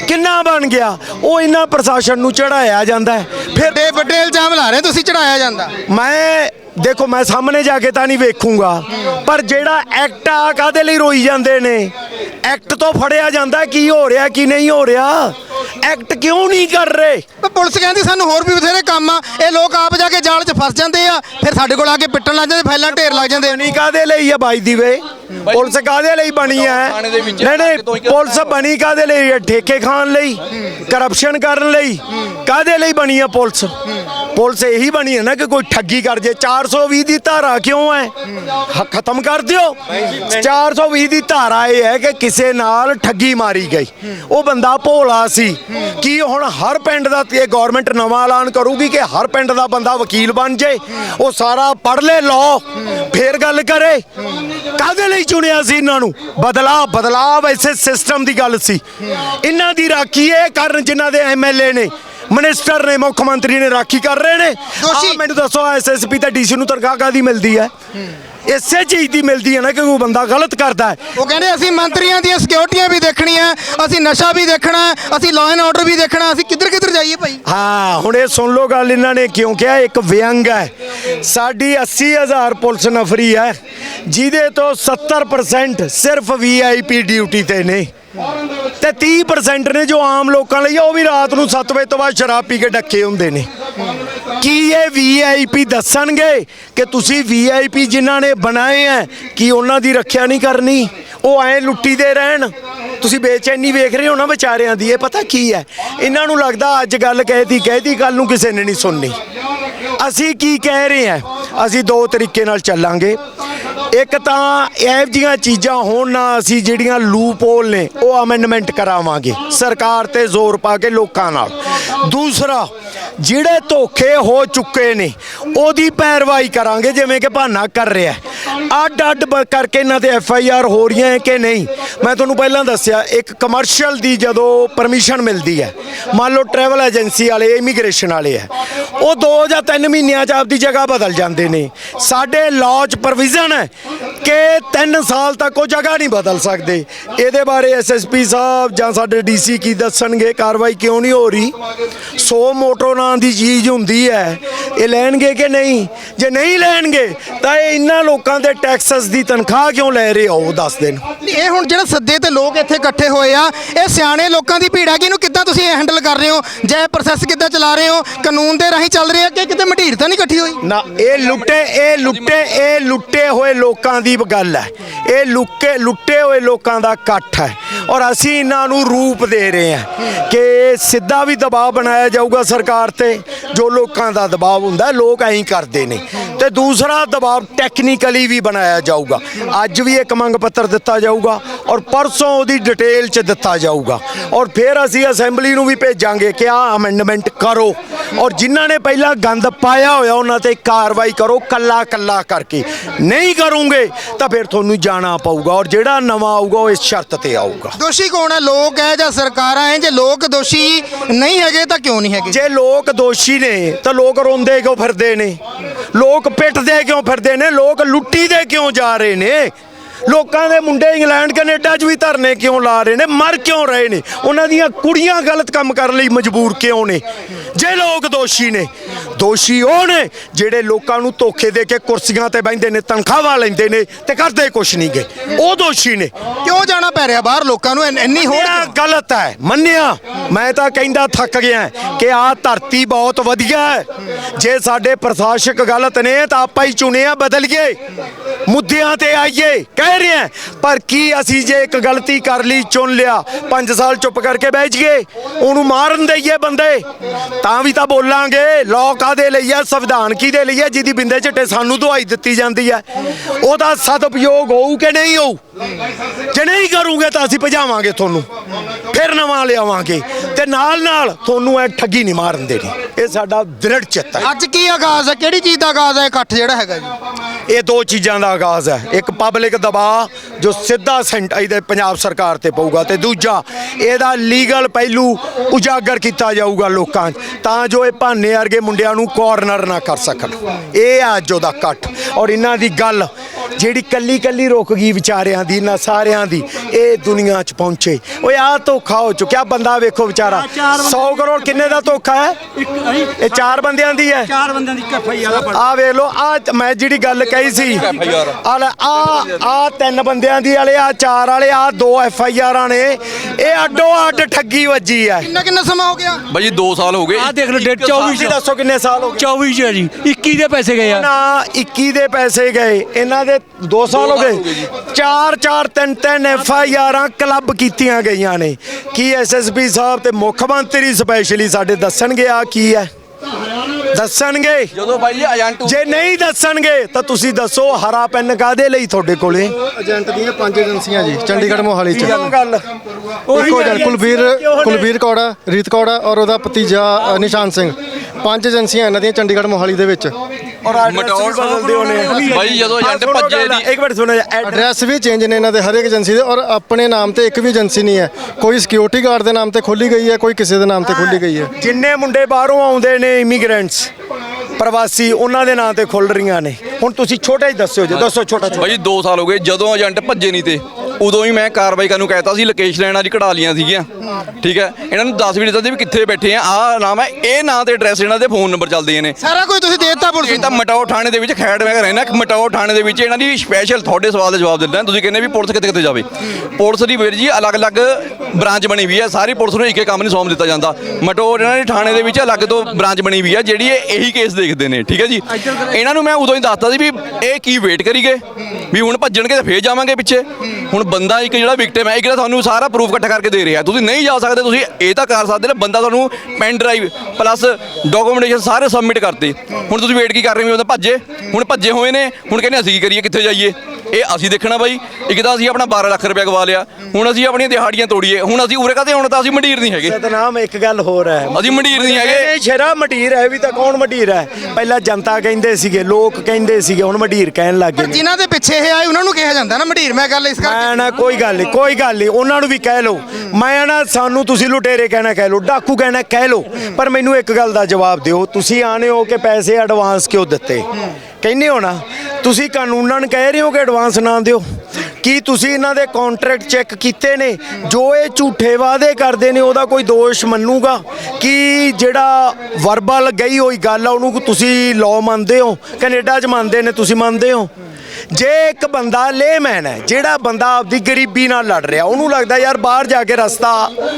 S2: ਕਿੰਨਾ ਬਣ ਗਿਆ? ਉਹ ਇਹਨਾਂ ਪ੍ਰਸ਼ਾਸਨ ਨੂੰ ਚੜਾਇਆ ਜਾਂਦਾ ਹੈ। ਫਿਰ
S1: ਵੱਡੇ ਵੱਡੇ ਇਲਜ਼ਾਮ ਲਾ ਰਹੇ ਤੁਸੀਂ ਚੜਾਇਆ ਜਾਂਦਾ।
S2: ਮੈਂ ਦੇਖੋ ਮੈਂ ਸਾਹਮਣੇ ਜਾ ਕੇ ਤਾਂ ਨਹੀਂ ਵੇਖੂੰਗਾ ਪਰ ਜਿਹੜਾ ਐਕਟ ਆ ਕਾਦੇ ਲਈ ਰੋਈ ਜਾਂਦੇ ਨੇ? ਐਕਟ ਤੋਂ ਫੜਿਆ ਜਾਂਦਾ ਕੀ ਹੋ ਰਿਹਾ ਕੀ ਨਹੀਂ ਹੋ ਰਿਹਾ? ਐਕਟ ਕਿਉਂ ਨਹੀਂ ਕਰ ਰਹੇ?
S1: ਪਰ ਪੁਲਿਸ ਕਹਿੰਦੀ ਸਾਨੂੰ ਹੋਰ ਵੀ ਬਥੇਰੇ ਕੰਮ ਆ। ਇਹ ਲੋਕ ਆਪ ਜਾ ਕੇ ਜਾਲ 'ਚ ਫਸ ਜਾਂਦੇ ਆ। ਫਿਰ ਸਾਡੇ ਕੋਲ ਆ ਕੇ ਪਿੱਟਣ ਲੱਗ ਜਾਂਦੇ ਫਾਈਲਾਂ ਢੇਰ ਲੱਗ ਜਾਂਦੇ।
S2: ਬਣੀ ਕਾਦੇ ਲਈ ਆ ਬਾਈ ਦੀ ਵੇ? ਪੁਲਿਸ ਕਾਦੇ ਲਈ ਬਣੀ ਹੈ ਨਹੀਂ ਨਹੀਂ ਪੁਲਿਸ ਬਣੀ ਕਾਦੇ ਲਈ ਹੈ ਠੇਕੇ ਖਾਣ ਲਈ ਕਰਪਸ਼ਨ ਕਰਨ ਲਈ? ਕਾਦੇ ਲਈ ਬਣੀ ਹੈ ਪੁਲਿਸ? ਪੁਲਿਸ ਇਹੀ ਬਣੀ ਹੈ ਨਾ ਕਿ ਕੋਈ ਠੱਗੀ ਕਰ ਜੇ। 420 ਦੀ ਧਾਰਾ ਕਿਉਂ ਹੈ ਹ- ਖਤਮ ਕਰ ਦਿਓ। 420 ਦੀ ਧਾਰਾ ਇਹ ਹੈ ਕਿ ਕਿਸੇ ਨਾਲ ਠੱਗੀ ਮਾਰੀ ਗਈ। ਉਹ ਬੰਦਾ ਭੋਲਾ ਸੀ। ਕੀ ਹੁਣ ਹਰ ਪਿੰਡ ਦਾ ਇਹ ਗਵਰਨਮੈਂਟ ਨਵਾਂ ਐਲਾਨ ਕਰੂਗੀ ਕਿ ਹਰ ਪਿੰਡ ਦਾ ਬੰਦਾ ਵਕੀਲ ਬਣ ਜੇ? ਉਹ ਸਾਰਾ ਪੜ ਲੈ ਲਾਅ ਫੇਰ ਗੱਲ ਕਰੇ। ਕਾਦੇ ਲਈ ਚੁਣਿਆ ਸੀ ਇਹਨਾਂ ਨੂੰ? ਬਦਲਾਅ ਬਦਲਾਅ ਵੈਸੇ ਸਿਸਟਮ ਦੀ ਗੱਲ ਸੀ। ਇਹਨਾਂ ਦੀ ਰਾਖੀ ਇਹ ਕਰਨ ਜਿਨ੍ਹਾਂ ਦੇ ਐਮਐਲਏ ਨੇ ਮਿਨਿਸਟਰ ਨੇ ਮੁੱਖ ਮੰਤਰੀ ਨੇ ਰਾਖੀ ਕਰ ਰਹੇ ਨੇ।
S1: ਦੋਸ਼ੀ-
S2: ਆਹ ਮੈਨੂੰ ਦੱਸੋ ਐਸਐਸਪੀ ਤੇ ਡੀਸੀ ਨੂੰ ਤਨਖਾਹ ਕਾਦੀ ਮਿਲਦੀ ਹੈ? ਇਸੇ ਚੀਜ਼ ਦੀ ਮਿਲਦੀ ਹੈ ਨਾ ਕਿ ਕੋਈ ਬੰਦਾ ਗਲਤ ਕਰਦਾ ਹੈ।
S1: ਉਹ ਕਹਿੰਦੇ ਅਸੀਂ ਮੰਤਰੀਆਂ ਦੀਆਂ ਸਿਕਿਉਰਟੀਆਂ ਵੀ ਦੇਖਣੀਆਂ ਅਸੀਂ ਨਸ਼ਾ ਵੀ ਦੇਖਣਾ ਅਸੀਂ ਲਾਅ ਐਂਡ ਆਰਡਰ ਵੀ ਦੇਖਣਾ ਅਸੀਂ ਕਿੱਧਰ ਕਿੱਧਰ ਜਾਈਏ ਭਾਈ?
S2: ਹਾਂ ਹੁਣ ਇਹ ਸੁਣ ਲਓ ਗੱਲ ਇਹਨਾਂ ਨੇ ਕਿਉਂ ਕਿਹਾ ਇੱਕ ਵਿਅੰਗ ਹੈ। ਸਾਡੀ 80000 ਪੁਲਿਸ ਨਫਰੀ ਹੈ ਜਿਹਦੇ ਤੋਂ 70% ਸਿਰਫ ਵੀਆਈਪੀ ਡਿਊਟੀ ਤੇ ਨੇ ਤੇ 30% ਨੇ ਜੋ ਆਮ ਲੋਕਾਂ ਲਈ ਉਹ ਵੀ ਰਾਤ ਨੂੰ 7 ਵਜੇ ਤੋਂ ਬਾਅਦ ਸ਼ਰਾਬ ਪੀ ਕੇ ਡੱਕੇ ਹੁੰਦੇ ਨੇ। ਕੀ ਇਹ ਵੀਆਈਪੀ ਦੱਸਣਗੇ ਕਿ ਤੁਸੀਂ ਵੀਆਈਪੀ ਜਿਨ੍ਹਾਂ ਨੇ ਬਣਾਏ ਆ ਕਿ ਉਹਨਾਂ ਦੀ ਰੱਖਿਆ ਨਹੀਂ ਕਰਨੀ? ਉਹ ਐ ਲੁੱਟੀ ਦੇ ਰਹਿਣ। ਤੁਸੀਂ ਬੇਚੈਨੀ ਵੇਖ ਰਹੇ ਹੋ ਨਾ ਵਿਚਾਰਿਆਂ ਦੀ, ਇਹ ਪਤਾ ਕੀ ਹੈ ਇਹਨਾਂ ਨੂੰ ਲੱਗਦਾ ਅੱਜ ਗੱਲ ਕਹਿਤੀ ਕਹਿਤੀ ਕੱਲ ਨੂੰ ਕਿਸੇ ਨੇ ਨਹੀਂ ਸੁਣਨੀ। ਅਸੀਂ ਕੀ ਕਹਿ ਰਹੇ ਹਾਂ ਅਸੀਂ ਦੋ ਤਰੀਕੇ ਨਾਲ ਚੱਲਾਂਗੇ। ਇੱਕ ਤਾਂ ਇਹੋ ਜਿਹੀਆਂ ਚੀਜ਼ਾਂ ਹੋਣ ਨਾ ਅਸੀਂ ਜਿਹੜੀਆਂ ਲੂਪ ਹੋਲ ਨੇ, ਉਹ ਅਮੈਂਡਮੈਂਟ ਕਰਾਵਾਂਗੇ, ਸਰਕਾਰ ਤੇ ਜ਼ੋਰ ਪਾ ਕੇ ਲੋਕਾਂ ਨਾਲ। ਦੂਸਰਾ ਜਿਹੜੇ ਧੋਖੇ ਹੋ ਚੁੱਕੇ ਨੇ, ਉਹਦੀ ਪੈਰਵਾਈ ਕਰਾਂਗੇ, ਜਿਵੇਂ ਕਿ ਭਾਨਾ ਕਰ ਰਿਹਾ ਅੱਡ ਅੱਡ ਕਰਕੇ ਇਹਨਾਂ ਤੇ ਐਫ ਆਈ ਆਰ ਹੋ ਰਹੀਆਂ ਹੈ ਕਿ ਨਹੀਂ? ਮੈਂ ਤੁਹਾਨੂੰ ਪਹਿਲਾਂ ਦੱਸਿਆ, ਇੱਕ ਕਮਰਸ਼ੀਅਲ ਦੀ ਜਦੋਂ ਪਰਮਿਸ਼ਨ ਮਿਲਦੀ ਹੈ, ਮੰਨ ਲਓ ਟਰੈਵਲ ਏਜੰਸੀ ਵਾਲੇ ਇਮੀਗ੍ਰੇਸ਼ਨ ਵਾਲੇ ਹੈ, ਉਹ 2 ਜਾਂ 3 ਮਹੀਨਿਆਂ 'ਚ ਆਪਦੀ ਜਗ੍ਹਾ ਬਦਲ ਜਾਂਦੇ ਨੇ। ਸਾਡੇ ਲਾਅ 'ਚ ਪ੍ਰੋਵੀਜ਼ਨ ਹੈ ਕਿ 3 ਸਾਲ ਤੱਕ ਉਹ ਜਗ੍ਹਾ ਨਹੀਂ ਬਦਲ ਸਕਦੇ। ਇਹਦੇ ਬਾਰੇ ਐਸਐਸਪੀ ਸਾਹਿਬ ਜਾਂ ਸਾਡੇ ਡੀਸੀ ਕੀ ਦੱਸਣਗੇ ਕਾਰਵਾਈ ਕਿਉਂ ਨਹੀਂ ਹੋ ਰਹੀ? 100 ਮੋਟੋ ਨਾਂ ਦੀ ਚੀਜ਼ ਹੁੰਦੀ ਹੈ। ਇਹ ਲੈਣਗੇ ਕਿ ਨਹੀਂ? ਜੇ ਨਹੀਂ ਲੈਣਗੇ ਤਾਂ ਇਹ ਇਹਨਾਂ ਲੋਕਾਂ ਦੇ ਟੈਕਸਸ ਦੀ ਤਨਖਾਹ ਕਿਉਂ ਲੈ ਰਹੇ ਹੋ ਉਹ ਦੱਸ ਦੇਣ।
S1: ਇਹ ਹੁਣ ਜਿਹੜਾ ਸੱਦੇ ਤੇ ਲੋਕ ਇੱਥੇ ਇਕੱਠੇ ਹੋਏ ਆ ਇਹ ਸਿਆਣੇ ਲੋਕਾਂ ਦੀ ਭੀੜ ਆ ਕਿ ਇਹਨੂੰ ਕਿੱਦਾਂ ਤੁਸੀਂ ਹੈਂਡਲ ਕਰ ਰਹੇ ਹੋ? ਜਾਂ ਪ੍ਰੋਸੈਸ ਕਿੱਦਾਂ ਚਲਾ ਰਹੇ ਹੋ? ਕਾਨੂੰਨ ਦੇ ਰਾਹੀਂ ਚੱਲ ਰਿਹਾ ਕਿ ਕਿਤੇ ਮਢੀਰ ਤਾਂ ਨਹੀਂ ਇਕੱਠੀ ਹੋਈ?
S2: ਨਾ ਇਹ ਲੁੱਟੇ ਇਹ ਲੁੱਟੇ ਇਹ ਲੁੱਟੇ ਹੋਏ ਲੋਕਾਂ ਦੀ ਗੱਲ ਹੈ। ਇਹ ਲੁੱਕੇ, ਲੁੱਟੇ ਹੋਏ ਲੋਕਾਂ ਦਾ ਇਕੱਠ ਹੈ ਔਰ ਅਸੀਂ ਇਹਨਾਂ ਨੂੰ ਰੂਪ ਦੇ ਰਹੇ ਹਾਂ ਕਿ ਸਿੱਧਾ ਵੀ ਦਬਾਅ ਬਣਾਇਆ ਜਾਊਗਾ ਸਰਕਾਰ ਤੇ, ਜੋ ਲੋਕਾਂ ਦਾ ਦਬਾਅ ਹੁੰਦਾ, ਲੋਕ ਐਂ ਕਰਦੇ ਨੇ। ਤੇ ਦੂਸਰਾ ਦਬਾਅ ਟੈਕਨੀਕਲੀ ਵੀ ਬਣਾਇਆ ਜਾਊਗਾ। ਅੱਜ ਵੀ ਇੱਕ ਮੰਗ ਪੱਤਰ ਦਿੱਤਾ ਜਾਊਗਾ ਔਰ ਪਰਸੋਂ ਉਹਦੀ ਡਿਟੇਲ ਚ ਦਿੱਤਾ ਜਾਊਗਾ। ਔਰ ਫਿਰ ਅਸੀਂ ਅਸੈਂਬਲੀ ਨੂੰ ਵੀ ਭੇਜਾਂਗੇ ਕਿ ਆਹ ਅਮੈਂਡਮੈਂਟ ਕਰੋ। ਔਰ ਜਿਨ੍ਹਾਂ ਨੇ ਪਹਿਲਾਂ ਗੰਦ ਪਾਇਆ ਹੋਇਆ ਉਹਨਾਂ ਤੇ ਕਾਰਵਾਈ ਕਰੋ ਕੱਲਾ ਕੱਲਾ ਕਰਕੇ। ਨਹੀਂ ਕਰੋਗੇ ਤਾਂ ਫਿਰ ਤੁਹਾਨੂੰ ਜਾਣਾ ਪਊਗਾ ਔਰ ਜਿਹੜਾ ਨਵਾਂ ਆਊਗਾ ਉਹ ਇਸ ਸ਼ਰਤ ਤੇ ਆਊਗਾ।
S1: ਦੋਸ਼ੀ ਕੌਣ ਹੈ? ਲੋਕ ਹੈ ਜਾਂ ਸਰਕਾਰਾਂ ਹੈ? ਜੇ ਲੋਕ ਦੋਸ਼ੀ ਨਹੀਂ ਹੈਗੇ ਤਾਂ ਕਿਉਂ ਨਹੀਂ ਹੈਗੇ?
S2: ਜੇ ਲੋਕ ਦੋਸ਼ੀ ਨੇ ਤਾਂ ਲੋਕ ਰੋਂਦੇ ਕਿਉਂ ਫਿਰਦੇ ਨੇ? ਲੋਕ ਪਿੱਟਦੇ ਕਿਉਂ ਫਿਰਦੇ ਨੇ? ਲੋਕ ਲੁੱਟੀ ਦੇ ਕਿਉਂ ਜਾ ਰਹੇ ਨੇ? ਲੋਕਾਂ ਦੇ ਮੁੰਡੇ ਇੰਗਲੈਂਡ ਕੈਨੇਡਾ 'ਚ ਵੀ ਧਰਨੇ ਕਿਉਂ ਲਾ ਰਹੇ ਨੇ? ਮਰ ਕਿਉਂ ਰਹੇ ਨੇ? ਉਹਨਾਂ ਦੀਆਂ ਕੁੜੀਆਂ ਗਲਤ ਕੰਮ ਕਰਨ ਲਈ ਮਜਬੂਰ ਕਿਉਂ ਨੇ? ਜੇ ਲੋਕ ਦੋਸ਼ੀ ਨੇ ਦੋਸ਼ੀ ਉਹ ਨੇ ਜਿਹੜੇ ਲੋਕਾਂ ਨੂੰ ਧੋਖੇ ਦੇ ਕੇ ਕੁਰਸੀਆਂ ਤੇ ਬੈਠਦੇ ਨੇ ਤਨਖਾਹਾਂ ਲੈਂਦੇ ਨੇ ਤੇ ਕਰਦੇ ਕੁਛ ਨਹੀਂ ਗੇ। ਉਹ ਦੋਸ਼ੀ ਨੇ।
S1: ਕਿਉਂ ਜਾਣਾ ਪੈ ਰਿਹਾ ਬਾਹਰ ਲੋਕਾਂ ਨੂੰ? ਇੰਨ- ਹੋੜ
S2: ਇਹ ਗਲਤ ਹੈ। ਮੰਨਿਆ। ਮੈਂ ਤਾਂ ਕਹਿੰਦਾ ਥੱਕ ਗਿਆ ਕਿ ਆਹ ਧਰਤੀ ਬਹੁਤ ਵਧੀਆ ਹੈ। ਜੇ ਸਾਡੇ ਪ੍ਰਸ਼ਾਸਕ ਗਲਤ ਨੇ ਤਾਂ ਆਪਾਂ ਹੀ ਚੁਣਿਆ ਬਦਲੀਏ। ਮੁੱਦਿਆਂ ਤੇ ਆਈਏ। ਕਹਿ ਕਹਿ ਰਹੇ ਹਾਂ, ਪਰ ਕੀ ਅਸੀਂ ਜੇ ਇੱਕ ਗਲਤੀ ਕਰ ਲਈ, ਚੁਣ ਲਿਆ 5 ਸਾਲ ਚੁੱਪ ਕਰਕੇ ਬਹਿ ਜਾਈਏ, ਉਹਨੂੰ ਮਾਰਨ ਦਈਏ ਬੰਦੇ, ਤਾਂ ਵੀ ਤਾਂ ਬੋਲਾਂਗੇ ਲਾਅ ਕਾਦੇ ਲਈ ਹੈ ਸੰਵਿਧਾਨ ਕਿਹਦੇ ਲਈ ਹੈ ਜਿਹਦੀ ਬਿੰਦੇ ਝੱਟੇ ਸਾਨੂੰ ਦਵਾਈ ਦਿੱਤੀ ਜਾਂਦੀ ਹੈ ਉਹਦਾ ਸਦਉਪਯੋਗ ਹੋਊ ਕਿ ਨਹੀਂ ਹੋਊ? ਜੇ ਨਹੀਂ ਕਰੋਗੇ ਤਾਂ ਅਸੀਂ ਭਜਾਵਾਂਗੇ ਤੁਹਾਨੂੰ, ਫਿਰ ਨਵਾਂ ਲਿਆਵਾਂਗੇ, ਤੇ ਨਾਲ ਨਾਲ ਤੁਹਾਨੂੰ ਇਹ ਠੱਗੀ ਨਹੀਂ ਮਾਰਨ ਦੇਣੀ। ਇਹ ਸਾਡਾ ਦ੍ਰਿੜ ਚਿੱਤ ਹੈ।
S1: ਅੱਜ ਕੀ ਆਗਾਜ਼ ਹੈ? ਕਿਹੜੀ ਚੀਜ਼ ਦਾ ਆਗਾਜ਼ ਹੈ? ਇਕੱਠ ਜਿਹੜਾ ਹੈਗਾ ਜੀ।
S2: ਇਹ ਦੋ ਚੀਜ਼ਾਂ ਦਾ ਆਗਾਜ਼ ਹੈ। ਇੱਕ ਪਬਲਿਕ ਦਬਾਅ, ਜੋ ਸਿੱਧਾ ਸੈਂਟ ਇਹਦੇ ਪੰਜਾਬ ਸਰਕਾਰ ਤੇ ਪਊਗਾ ਤੇ ਦੂਜਾ, ਇਹਦਾ ਲੀਗਲ ਪਹਿਲੂ ਉਜਾਗਰ ਕੀਤਾ ਜਾਊਗਾ ਲੋਕਾਂ 'ਚ, ਤਾਂ ਜੋ ਇਹ ਭਾਨੇ ਵਰਗੇ ਮੁੰਡਿਆਂ ਨੂੰ ਕਾਰਨਰ ਨਾ ਕਰ ਸਕਣ। ਇਹ ਆ ਅੱਜ ਉਹਦਾ ਕੱਟ ਔਰ ਇਹਨਾਂ ਦੀ ਗੱਲ ਜਿਹੜੀ ਕੱਲੀ ਕੱਲੀ ਰੁਕ ਗਈ ਵਿਚਾਰਿਆਂ ਦੀ ਨਾ ਸਾਰਿਆਂ ਦੀ ਇਹ ਦੁਨੀਆ 'ਚ ਪਹੁੰਚੇ। ਓਏ ਆ ਧੋਖਾ ਹੋ ਚੁੱਕਿਆ ਬੰਦਾ ਵੇਖੋ ਵਿਚਾਰਾ। 100 ਕਰੋੜ ਕਿੰਨੇ ਦਾ ਧੋਖਾ ਹੈ? ਇਹ ਚਾਰ ਬੰਦਿਆਂ ਦੀ ਹੈ।
S5: ਚਾਰ ਬੰਦਿਆਂ ਦੀ ਕਫਾਈ ਆ
S2: ਆ ਵੇਖ ਲੋ ਆ ਮੈਂ ਜਿਹੜੀ ਗੱਲ ਕਹੀ ਸੀ ਆ ਆ ਆ ਤਿੰਨ ਬੰਦਿਆਂ ਦੀ ਵਾਲੇ ਆ ਚਾਰ ਵਾਲੇ ਆ ਦੋ ਐਫ ਆਈ ਆਰਾਂ ਨੇ। ਇਹ ਅੱਡੋ ਅੱਡ ਠੱਗੀ ਵੱਜੀ ਹੈ।
S1: ਕਿੰਨਾ ਕਿੰਨਾ ਸਮਾਂ ਹੋ ਗਿਆ?
S3: ਬਾਈ ਜੀ 2 ਸਾਲ ਹੋ ਗਏ।
S5: ਆ ਦੇਖ ਲਓ ਡੇਟ 24
S2: ਤੁਸੀਂ
S5: ਚ
S2: ਦੱਸੋ ਕਿੰਨੇ ਸਾਲ ਹੋ ਗਏ?
S5: 24 ਚ ਹੈ ਜੀ। 21 ਦੇ ਪੈਸੇ ਗਏ ਆ।
S2: ਨਾ 21 ਦੇ ਪੈਸੇ ਗਏ। ਇਹਨਾਂ ਦੇ 2 ਸਾਲ ਹੋ ਗਏ। ਚਾਰ ਚਾਰ ਤਿੰਨ ਤਿੰਨ ਐਫ ਆਈ ਆਰਾਂ ਕਲੱਬ ਕੀਤੀਆਂ ਗਈਆਂ ਨੇ। ਕੀ ਐਸਐਸਪੀ ਸਾਹਿਬ ਤੇ ਮੁੱਖ ਮੰਤਰੀ ਸਪੈਸ਼ਲੀ ਸਾਡੇ ਦੱਸਣਗੇ ਆ ਕੀ ਹੈ? ਦੱਸਣਗੇ?
S3: ਜਦੋਂ ਬਾਈ ਜੀ ਏਜੰਟ
S2: ਜੇ ਨਹੀਂ ਦੱਸਣਗੇ ਤਾਂ ਤੁਸੀਂ ਦੱਸੋ ਹਰਾ ਪੈਨ ਕਾਦੇ ਲਈ ਤੁਹਾਡੇ ਕੋਲੇ?
S6: ਏਜੰਟ ਦੀਆਂ ਪੰਜ ਏਜੰਸੀਆਂ ਜੀ ਚੰਡੀਗੜ੍ਹ ਮੋਹਾਲੀ ਚ।
S2: ਗੱਲ
S6: ਇੱਕੋ ਏਜੰਟ ਕੁਲਬੀਰ ਕੁਲਬੀਰ ਕੌੜਾ ਰੀਤ ਕੌੜਾ ਔਰ ਉਹਦਾ ਭਤੀਜਾ ਨਿਸ਼ਾਨ ਸਿੰਘ। ਪੰਜ ਏਜੰਸੀਆਂ ਇਹਨਾਂ ਦੀਆਂ ਚੰਡੀਗੜ੍ਹ ਮੋਹਾਲੀ ਦੇ ਵਿੱਚ।
S2: ਔਰ
S3: ਮਟੌਰ
S2: ਬਦਲਦੇ ਹੋਣੇ
S3: ਬਾਈ ਜਦੋਂ ਏਜੰਟ ਭੱਜੇ ਦੀ।
S2: ਇੱਕ ਮਿੰਟ ਸੁਣੋ ਐਡ
S6: ਐਡਰੈਸ ਵੀ ਚੇਂਜ ਨੇ ਇਹਨਾਂ ਦੇ ਹਰ ਇੱਕ ਏਜੰਸੀ ਦੇ ਔਰ ਆਪਣੇ ਨਾਮ ਤੇ ਇੱਕ ਵੀ ਏਜੰਸੀ ਨਹੀਂ ਹੈ। ਕੋਈ ਸਿਕਿਉਰਿਟੀ ਗਾਰਡ ਦੇ ਨਾਮ ਤੇ ਖੋਲੀ ਗਈ ਹੈ ਕੋਈ ਕਿਸੇ ਦੇ ਨਾਮ ਤੇ ਖੋਲੀ ਗਈ ਹੈ।
S2: ਜਿੰਨੇ ਮੁੰਡੇ ਬਾਹਰੋਂ ਆਉਂਦੇ ਨੇ ਇਮੀਗ੍ਰੈਂਟਸ ਪ੍ਰਵਾਸੀ ਉਹਨਾਂ ਦੇ ਨਾਂ ਤੇ ਖੁੱਲ ਰਹੀਆਂ ਨੇ। ਹੁਣ ਤੁਸੀਂ ਛੋਟਾ ਹੀ ਦੱਸਿਓ ਜੀ ਦੱਸੋ ਛੋਟਾ ਛੋਟਾ
S3: ਜੀ 2 ਸਾਲ ਹੋ ਗਏ ਜਦੋਂ ਏਜੰਟ ਭੱਜੇ ਨਹੀਂ ਤੇ ਉਦੋਂ ਹੀ ਮੈਂ ਕਾਰਵਾਈ ਕਰਨ ਨੂੰ ਕਹਿਤਾ ਸੀ ਲੋਕੇਸ਼ਨ ਲੈਣਾ ਜੀ ਕਢਾ ਲੀਆਂ ਸੀਗੀਆਂ। ਠੀਕ ਹੈ? ਇਹਨਾਂ ਨੂੰ ਦੱਸ ਵੀ ਦਿੱਤਾ ਸੀ ਵੀ ਕਿੱਥੇ ਬੈਠੇ ਆ। ਆਹ ਨਾਮ ਹੈ ਇਹ ਨਾਂ ਤੇ ਐਡਰੈਸ ਇਹਨਾਂ ਦੇ ਫੋਨ ਨੰਬਰ ਚੱਲਦੇ ਨੇ।
S1: ਸਾਰਾ ਕੁਝ ਤੁਸੀਂ ਦੇ ਦਿੱਤਾ ਪੁਲਿਸ
S3: ਇਹ ਤਾਂ ਮਟਾਓ ਥਾਣੇ ਦੇ ਵਿੱਚ ਖੈੜ ਮੈਂ ਰਹਿਣਾ ਕਿ ਮਟਾਓ ਥਾਣੇ ਦੇ ਵਿੱਚ ਇਹਨਾਂ ਦੀ ਸਪੈਸ਼ਲ ਤੁਹਾਡੇ ਸਵਾਲ ਦੇ ਜਵਾਬ ਦਿੰਦਾ ਤੁਸੀਂ ਕਹਿੰਦੇ ਵੀ ਪੁਲਿਸ ਕਿੱਥੇ ਕਿੱਥੇ ਜਾਵੇ। ਪੁਲਿਸ ਦੀ ਵੀਰ ਜੀ ਅਲੱਗ-ਅਲੱਗ ਬ੍ਰਾਂਚ ਬਣੀ ਹੋਈ ਹੈ ਸਾਰੀ ਪੁਲਿਸ ਨੂੰ ਇੱਕ ਕੰਮ ਨਹੀਂ ਸੌਂਪ ਦਿੱਤਾ ਜਾਂਦਾ। ਮਟੋਰ ਇਹਨਾਂ ਦੀ ਥਾਣੇ ਦੇ ਵਿੱਚ ਅਲੱਗ ਤੋਂ ਬ੍ਰਾਂਚ ਬਣੀ ਹੋਈ ਹੈ ਜਿਹੜੀ ਇਹ ਇਹੀ ਕੇਸ ਦੇਖਦੇ ਨੇ ਠੀਕ ਹੈ ਜੀ? ਇਹਨਾਂ ਨੂੰ ਮੈਂ ਉਦੋਂ ਹੀ ਦੱਸਤਾ ਸੀ ਵੀ ਇਹ ਕੀ ਵੇਟ ਕਰੀਗੇ ਵੀ ਹੁਣ ਭੱਜਣਗੇ ਤੇ ਫੇਰ ਜਾਵਾਂਗੇ ਪਿੱਛੇ। ਹੁਣ ਬੰਦਾ ਇੱਕ ਜਿਹੜਾ ਵਿਕਟਿਮ ਹੈ ਇੱਕ ਤਾਂ ਤੁਹਾਨੂੰ ਸਾਰਾ ਪ੍ਰੂਫ ਇਕੱਠਾ ਕਰਕੇ ਦੇ ਰਿਹਾ ਤੁਸੀਂ ਨਹੀਂ ਜਾ ਸਕਦੇ ਤੁਸੀਂ ਇਹ ਤਾਂ ਕਰ ਸਕਦੇ ਨੇ ਬੰਦਾ ਤੁਹਾਨੂੰ ਪੈਨ ਡਰਾਈਵ ਪਲੱਸ ਡਾਕੂਮੈਂਟੇਸ਼ਨ ਸਾਰੇ ਸਬਮਿਟ ਕਰਤੇ। ਹੁਣ ਤੁਸੀਂ ਵੇਟ ਕੀ ਕਰ ਰਹੇ ਹੋ? ਉਹਦਾ ਭੱਜੇ। ਹੁਣ ਭੱਜੇ ਹੋਏ ਨੇ ਹੁਣ ਕਹਿੰਦੇ ਅਸੀਂ ਕੀ ਕਰੀਏ ਕਿੱਥੇ ਜਾਈਏ? ਇਹ ਅਸੀਂ ਦੇਖਣਾ ਬਾਈ ਇੱਕ ਤਾਂ ਅਸੀਂ ਆਪਣਾ 12 ਲੱਖ ਰੁਪਏ ਗਵਾ ਲਿਆ। ਹੁਣ ਅਸੀਂ ਆਪਣੀਆਂ ਦਿਹਾੜੀਆਂ ਤੋੜੀਏ। ਹੁਣ ਅਸੀਂ ਉਰੇ ਕਾਤੇ ਹੁਣ ਤਾਂ ਅਸੀਂ ਮੰਡੀਰ ਨਹੀਂ ਹੈਗੇ।
S2: ਸਤਨਾਮ ਇੱਕ ਗੱਲ ਹੋਰ ਹੈ।
S3: ਅਸੀਂ ਮੰਡੀਰ ਨਹੀਂ ਹੈਗੇ।
S2: ਇਹ ਸ਼ਰਾ ਮਟੀਰ ਹੈ ਵੀ ਤਾਂ ਕੌਣ ਮਟੀਰ ਹੈ? ਪਹਿਲਾਂ ਜਨਤਾ ਕਹਿੰਦੇ ਸੀਗੇ ਲੋਕ ਕਹਿੰਦੇ ਸੀਗੇ ਹੁਣ ਮਟੀਰ ਕਹਿਣ ਲੱਗ ਗਏ ਨੇ।
S1: ਜਿਨ੍ਹਾਂ ਦੇ ਪਿੱਛੇ ਇਹ ਆਏ ਉਹਨਾਂ ਨੂੰ ਕਿਹਾ ਜਾਂਦਾ ਨਾ ਮਢੀਰ ਮੈਂ ਗੱਲ ਇਸ ਕਰਕੇ
S2: ਮੈਂ ਨਾ ਕੋਈ ਗੱਲ ਨਹੀਂ ਕੋਈ ਗੱਲ ਨਹੀਂ ਉਹਨਾਂ ਨੂੰ ਵੀ ਕਹਿ ਲਓ। ਮੈਂ ਨਾ ਸਾਨੂੰ ਤੁਸੀਂ ਲੁਟੇਰੇ ਕਹਿਣਾ ਕਹਿ ਲਓ ਡਾਕੂ ਕਹਿਣਾ ਕਹਿ ਲਓ। ਪਰ ਮੈਨੂੰ ਇੱਕ ਗੱਲ ਦਾ ਜਵਾਬ ਦਿਓ ਤੁਸੀਂ ਆਣੇ ਹੋ ਕਿ ਪੈਸੇ ਐਡਵਾਂਸ ਕਿਉਂ ਦਿੱਤੇ? ਕਹਿੰਦੇ ਹੋ ਨਾ, ਤੁਸੀਂ ਕਾਨੂੰਨਾਂ ਨੂੰ ਕਹਿ ਰਹੇ ਹੋ ਕਿ ਐਡਵਾਂਸ ਨਾ ਦਿਓ? ਕੀ ਤੁਸੀਂ ਇਹਨਾਂ ਦੇ ਕੰਟਰੈਕਟ ਚੈੱਕ ਕੀਤੇ ਨੇ? ਜੋ ਇਹ ਝੂਠੇ ਵਾਅਦੇ ਕਰਦੇ ਨੇ, ਉਹਦਾ ਕੋਈ ਦੋਸ਼ ਮੰਨੂਗਾ? ਕਿ ਜਿਹੜਾ ਵਰਬਲ ਗਈ ਹੋਈ ਗੱਲ ਆ, ਉਹਨੂੰ ਤੁਸੀਂ ਲਾਅ ਮੰਨਦੇ ਹੋ? ਕੈਨੇਡਾ 'ਚ ਮੰਨਦੇ ਨੇ, ਤੁਸੀਂ ਮੰਨਦੇ ਹੋ? ਜੇ ਇੱਕ ਬੰਦਾ ਲੇਮੈਨ ਹੈ ਜਿਹੜਾ ਬੰਦਾ ਆਪਦੀ ਗਰੀਬੀ ਨਾਲ ਲੜ ਰਿਹਾ ਉਹਨੂੰ ਲੱਗਦਾ ਯਾਰ ਬਾਹਰ ਜਾ ਕੇ ਰਸਤਾ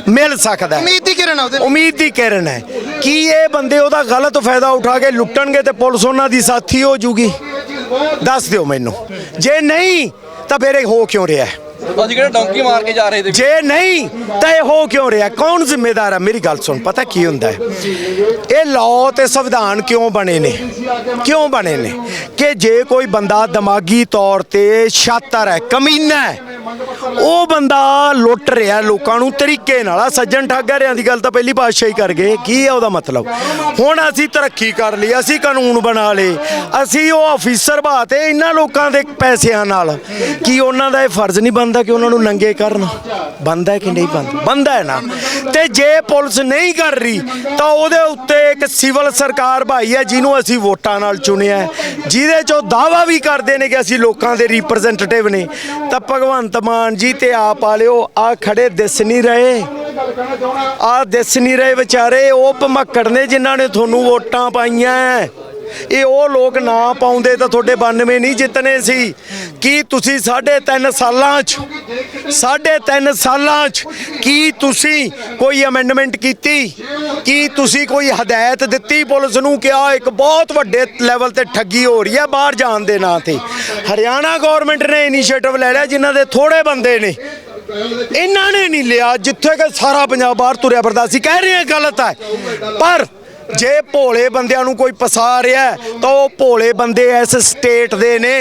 S2: ਮਿਲ ਸਕਦਾ ਹੈ।
S1: ਉਮੀਦ ਦੀ ਕਿਰਨ ਆ ਉਹਦੇ
S2: ਉਮੀਦ ਦੀ ਕਿਰਨ ਹੈ। ਕੀ ਇਹ ਬੰਦੇ ਉਹਦਾ ਗਲਤ ਫਾਇਦਾ ਉਠਾ ਕੇ ਲੁੱਟਣਗੇ ਤੇ ਪੁਲਿਸ ਉਹਨਾਂ ਦੀ ਸਾਥੀ ਹੋ ਜੂਗੀ? ਦੱਸ ਦਿਓ ਮੈਨੂੰ। ਜੇ ਨਹੀਂ ਤਾਂ ਫਿਰ ਇਹ ਹੋ ਕਿਉਂ ਰਿਹਾ ਹੈ?
S3: ਅਸੀਂ ਕਿਹੜਾ ਡੌਂਕੀ ਮਾਰ ਕੇ ਜਾ ਰਹੇ ਤੇ
S2: ਜੇ ਨਹੀਂ, ਤਾਂ ਇਹ ਹੋ ਕਿਉਂ ਰਿਹਾ? ਕੌਣ ਜ਼ਿੰਮੇਦਾਰ ਹੈ ਮੇਰੀ ਗੱਲ ਸੁਣ, ਪਤਾ ਕੀ ਹੁੰਦਾ ਹੈ? ਇਹ ਲਾਅ ਤੇ ਸੰਵਿਧਾਨ ਕਿਉਂ ਬਣੇ ਨੇ? ਕਿਉਂ ਬਣੇ ਨੇ? ਕਿ ਜੇ ਕੋਈ ਬੰਦਾ ਦਿਮਾਗੀ ਤੌਰ ਤੇ ਸ਼ਾਤਰ ਹੈ, ਕਮੀਨਾ ਹੈ ਉਹ ਬੰਦਾ ਲੁੱਟ ਰਿਹਾ ਲੋਕਾਂ ਨੂੰ ਤਰੀਕੇ ਨਾਲ। ਆ ਸੱਜਣ ਠਾਗਰਿਆਂ ਦੀ ਗੱਲ ਤਾਂ ਪਹਿਲੀ ਪਾਤਸ਼ਾਹੀ ਕਰ ਗਏ। ਕੀ ਹੈ ਉਹਦਾ ਮਤਲਬ? ਹੁਣ ਅਸੀਂ ਤਰੱਕੀ ਕਰ ਲਈ ਅਸੀਂ ਕਾਨੂੰਨ ਬਣਾ ਲਏ। ਅਸੀਂ ਉਹ ਅਫੀਸਰ ਬਾਤੇ ਇਹਨਾਂ ਲੋਕਾਂ ਦੇ ਪੈਸਿਆਂ ਨਾਲ। ਕੀ ਉਹਨਾਂ ਦਾ ਇਹ ਫਰਜ਼ ਨਹੀਂ ਬਣਦਾ ਕਿ ਉਹਨਾਂ ਨੂੰ ਨੰਗੇ ਕਰਨ? ਬਣਦਾ ਕਿ ਨਹੀਂ ਬਣਦਾ? ਬਣਦਾ ਹੈ ਨਾ। ਤੇ ਜੇ ਪੁਲਿਸ ਨਹੀਂ ਕਰ ਰਹੀ ਤਾਂ ਉਹਦੇ ਉੱਤੇ ਇੱਕ ਸਿਵਲ ਸਰਕਾਰ ਭਾਈ ਹੈ ਜਿਹਨੂੰ ਅਸੀਂ ਵੋਟਾਂ ਨਾਲ ਚੁਣਿਆ ਹੈ, ਜਿਹਦੇ ਚੋਂ ਦਾਵਾ ਵੀ ਕਰਦੇ ਨੇ ਕਿ ਅਸੀਂ ਲੋਕਾਂ ਦੇ ਰਿਪਰੈਜ਼ੈਂਟੇਟਿਵ ਨੇ। ਤਾਂ ਭਗਵੰਤ ਮਾਨ ਜੀ ਤੇ ਆਪ ਵਾਲਿਓ, ਆ ਖੜੇ ਦਿਸ ਨਹੀਂ ਰਹੇ ਆ ਦਿਸ ਨਹੀਂ ਰਹੇ ਵਿਚਾਰੇ, ਉਹ ਭਮੱਕੜ ਨੇ ਜਿਨ੍ਹਾਂ ਨੇ ਤੁਹਾਨੂੰ ਵੋਟਾਂ ਪਾਈਆਂ ਹੈ। ਇਹ ਉਹ ਲੋਕ ਨਾ ਪਾਉਂਦੇ ਤਾਂ ਤੁਹਾਡੇ 92 ਨਹੀਂ ਜਿੱਤਨੇ ਸੀ। ਕੀ ਤੁਸੀਂ ਸਾਢੇ ਤਿੰਨ ਸਾਲਾਂ 'ਚ, ਸਾਢੇ ਤਿੰਨ ਸਾਲਾਂ 'ਚ ਕੀ ਤੁਸੀਂ ਕੋਈ ਅਮੈਂਡਮੈਂਟ ਕੀਤੀ? ਕੀ ਤੁਸੀਂ ਕੋਈ ਹਦਾਇਤ ਦਿੱਤੀ? ਪੁਲਿਸ ਨੂੰ ਕਿ ਆਹ ਇੱਕ ਬਹੁਤ ਵੱਡੇ ਲੈਵਲ ਤੇ ਠੱਗੀ ਹੋ ਰਹੀ ਹੈ ਬਾਹਰ ਜਾਣ ਦੇ ਨਾਂ ਤੇ। ਹਰਿਆਣਾ ਗਵਰਨਮੈਂਟ ਨੇ ਇਨੀਸ਼ੀਏਟਿਵ ਲੈ ਲਿਆ ਜਿਨ੍ਹਾਂ ਦੇ ਥੋੜੇ ਬੰਦੇ ਨੇ। ਇਹਨਾਂ ਨੇ ਨਹੀਂ ਲਿਆ ਜਿੱਥੇ ਕਿ ਸਾਰਾ ਪੰਜਾਬ ਬਾਹਰ ਤੁਰਿਆ ਫਿਰਦਾ ਸੀ। ਕਹਿ ਰਹੇ ਗਲਤ ਹੈ ਪਰ ਜੇ ਭੋਲੇ ਬੰਦਿਆਂ ਨੂੰ ਕੋਈ ਪਸਾ ਰਿਹਾ ਤਾਂ ਉਹ ਭੋਲੇ ਬੰਦੇ ਇਸ ਸਟੇਟ ਦੇ ਨੇ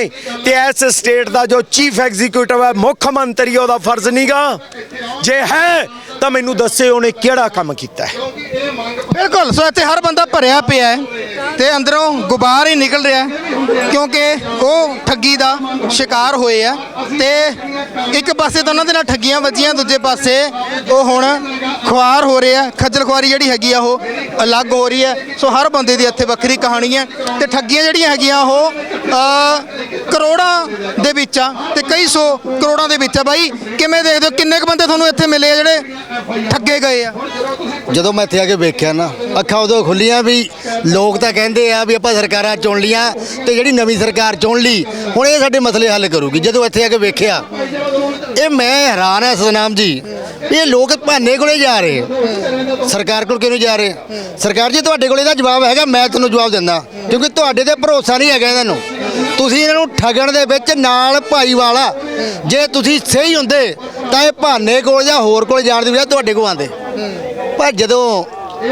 S2: ਤੇ ਇਸ ਸਟੇਟ ਦਾ ਜੋ ਚੀਫ ਐਗਜ਼ੀਕਿਊਟਿਵ ਹੈ, ਮੁੱਖ ਮੰਤਰੀ, ਉਹਦਾ ਫਰਜ਼ ਨਹੀਂਗਾ ਜੇ ਹੈ, ਤਾਂ ਮੈਨੂੰ ਦੱਸੇ ਉਹਨੇ ਕਿਹੜਾ ਕੰਮ ਕੀਤਾ ਹੈ।
S1: ਬਿਲਕੁਲ, ਸੋ ਇੱਥੇ ਹਰ ਬੰਦਾ ਭਰਿਆ ਪਿਆ ਹੈ ਤੇ ਅੰਦਰੋਂ ਗੁਬਾਰ ਹੀ ਨਿਕਲ ਰਿਹਾ ਕਿਉਂਕਿ ਉਹ ਠੱਗੀ ਦਾ ਸ਼ਿਕਾਰ ਹੋਏ ਆ ਤੇ ਇੱਕ ਪਾਸੇ ਤਾਂ ਉਹਨਾਂ ਦੇ ਨਾਲ ਠੱਗੀਆਂ ਵੱਜੀਆਂ, ਦੂਜੇ ਪਾਸੇ ਉਹ ਹੁਣ ਖੁਆਰ ਹੋ ਰਹੇ ਆ। ਖੱਜਲ ਖੁਆਰੀ ਜਿਹੜੀ ਹੈਗੀ ਆ, ਉਹ ਅਲੱਗ ਹੋ ਰਹੀ ਹੈ। ਸੋ ਹਰ ਬੰਦੇ ਦੀ ਇੱਥੇ ਵੱਖਰੀ ਕਹਾਣੀ ਹੈ ਤੇ ਠੱਗੀਆਂ ਜਿਹੜੀਆਂ ਹੈਗੀਆਂ ਉਹ ਕਰੋੜਾਂ ਦੇ ਵਿੱਚ ਆ ਤੇ ਕਈ ਸੌ ਕਰੋੜਾਂ ਦੇ ਵਿੱਚ ਆ। ਬਾਈ, ਕਿਵੇਂ ਦੇਖਦੇ ਹੋ? ਕਿੰਨੇ ਕੁ ਬੰਦੇ ਤੁਹਾਨੂੰ ਇੱਥੇ ਮਿਲੇ ਆ ਜਿਹੜੇ ਠੱਗੇ ਗਏ ਆ?
S4: ਜਦੋਂ ਮੈਂ ਇੱਥੇ ਆ ਕੇ ਵੇਖਿਆ ਨਾ, ਅੱਖਾਂ ਉਦੋਂ ਖੁੱਲੀਆਂ ਵੀ ਲੋਕ ਤਾਂ ਕਹਿੰਦੇ ਆ ਵੀ ਆਪਾਂ ਸਰਕਾਰਾਂ ਚੁਣ ਲੀਆਂ ਤੇ ਜਿਹੜੀ ਨਵੀਂ ਸਰਕਾਰ ਚੁਣ ਲਈ, ਹੁਣ ਇਹ ਸਾਡੇ ਮਸਲੇ ਹੱਲ ਕਰੂਗੀ। ਜਦੋਂ ਇੱਥੇ ਆ ਕੇ ਵੇਖਿਆ, ਇਹ ਮੈਂ ਹੈਰਾਨ ਆ, ਸਤਨਾਮ ਜੀ। ਇਹ ਲੋਕ ਭਾਨੇ ਕੋਲੇ ਜਾ ਰਹੇ। ਆ। ਸਰਕਾਰ ਕੋਲ ਕਿਉਂ ਜਾ ਰਹੇ? ਸਰਕਾਰ ਜੀ, ਤੁਹਾਡੇ ਕੋਲ ਇਹਦਾ ਜਵਾਬ ਹੈਗਾ, ਮੈਂ ਤੁਹਾਨੂੰ ਜਵਾਬ ਦਿੰਦਾ। ਕਿਉਂਕਿ ਤੁਹਾਡੇ ਤੇ ਭਰੋਸਾ ਨਹੀਂ ਹੈਗਾ ਇਹਨਾਂ ਨੂੰ। ਤੁਸੀਂ ਇਹਨਾਂ ਨੂੰ ਠੱਗਣ ਦੇ ਵਿੱਚ ਨਾਲ ਭਾਈਵਾਲਾ ਜੇ ਤੁਸੀਂ ਸਹੀ ਹੁੰਦੇ, ਤਾਂ ਇਹ ਭਾਨੇ ਕੋਲ ਜਾਂ ਹੋਰ ਕੋਲ ਜਾਣ ਦੀ ਬਜਾਏ ਤੁਹਾਡੇ ਕੋਲ ਆਉਂਦੇ। ਪਰ ਜਦੋਂ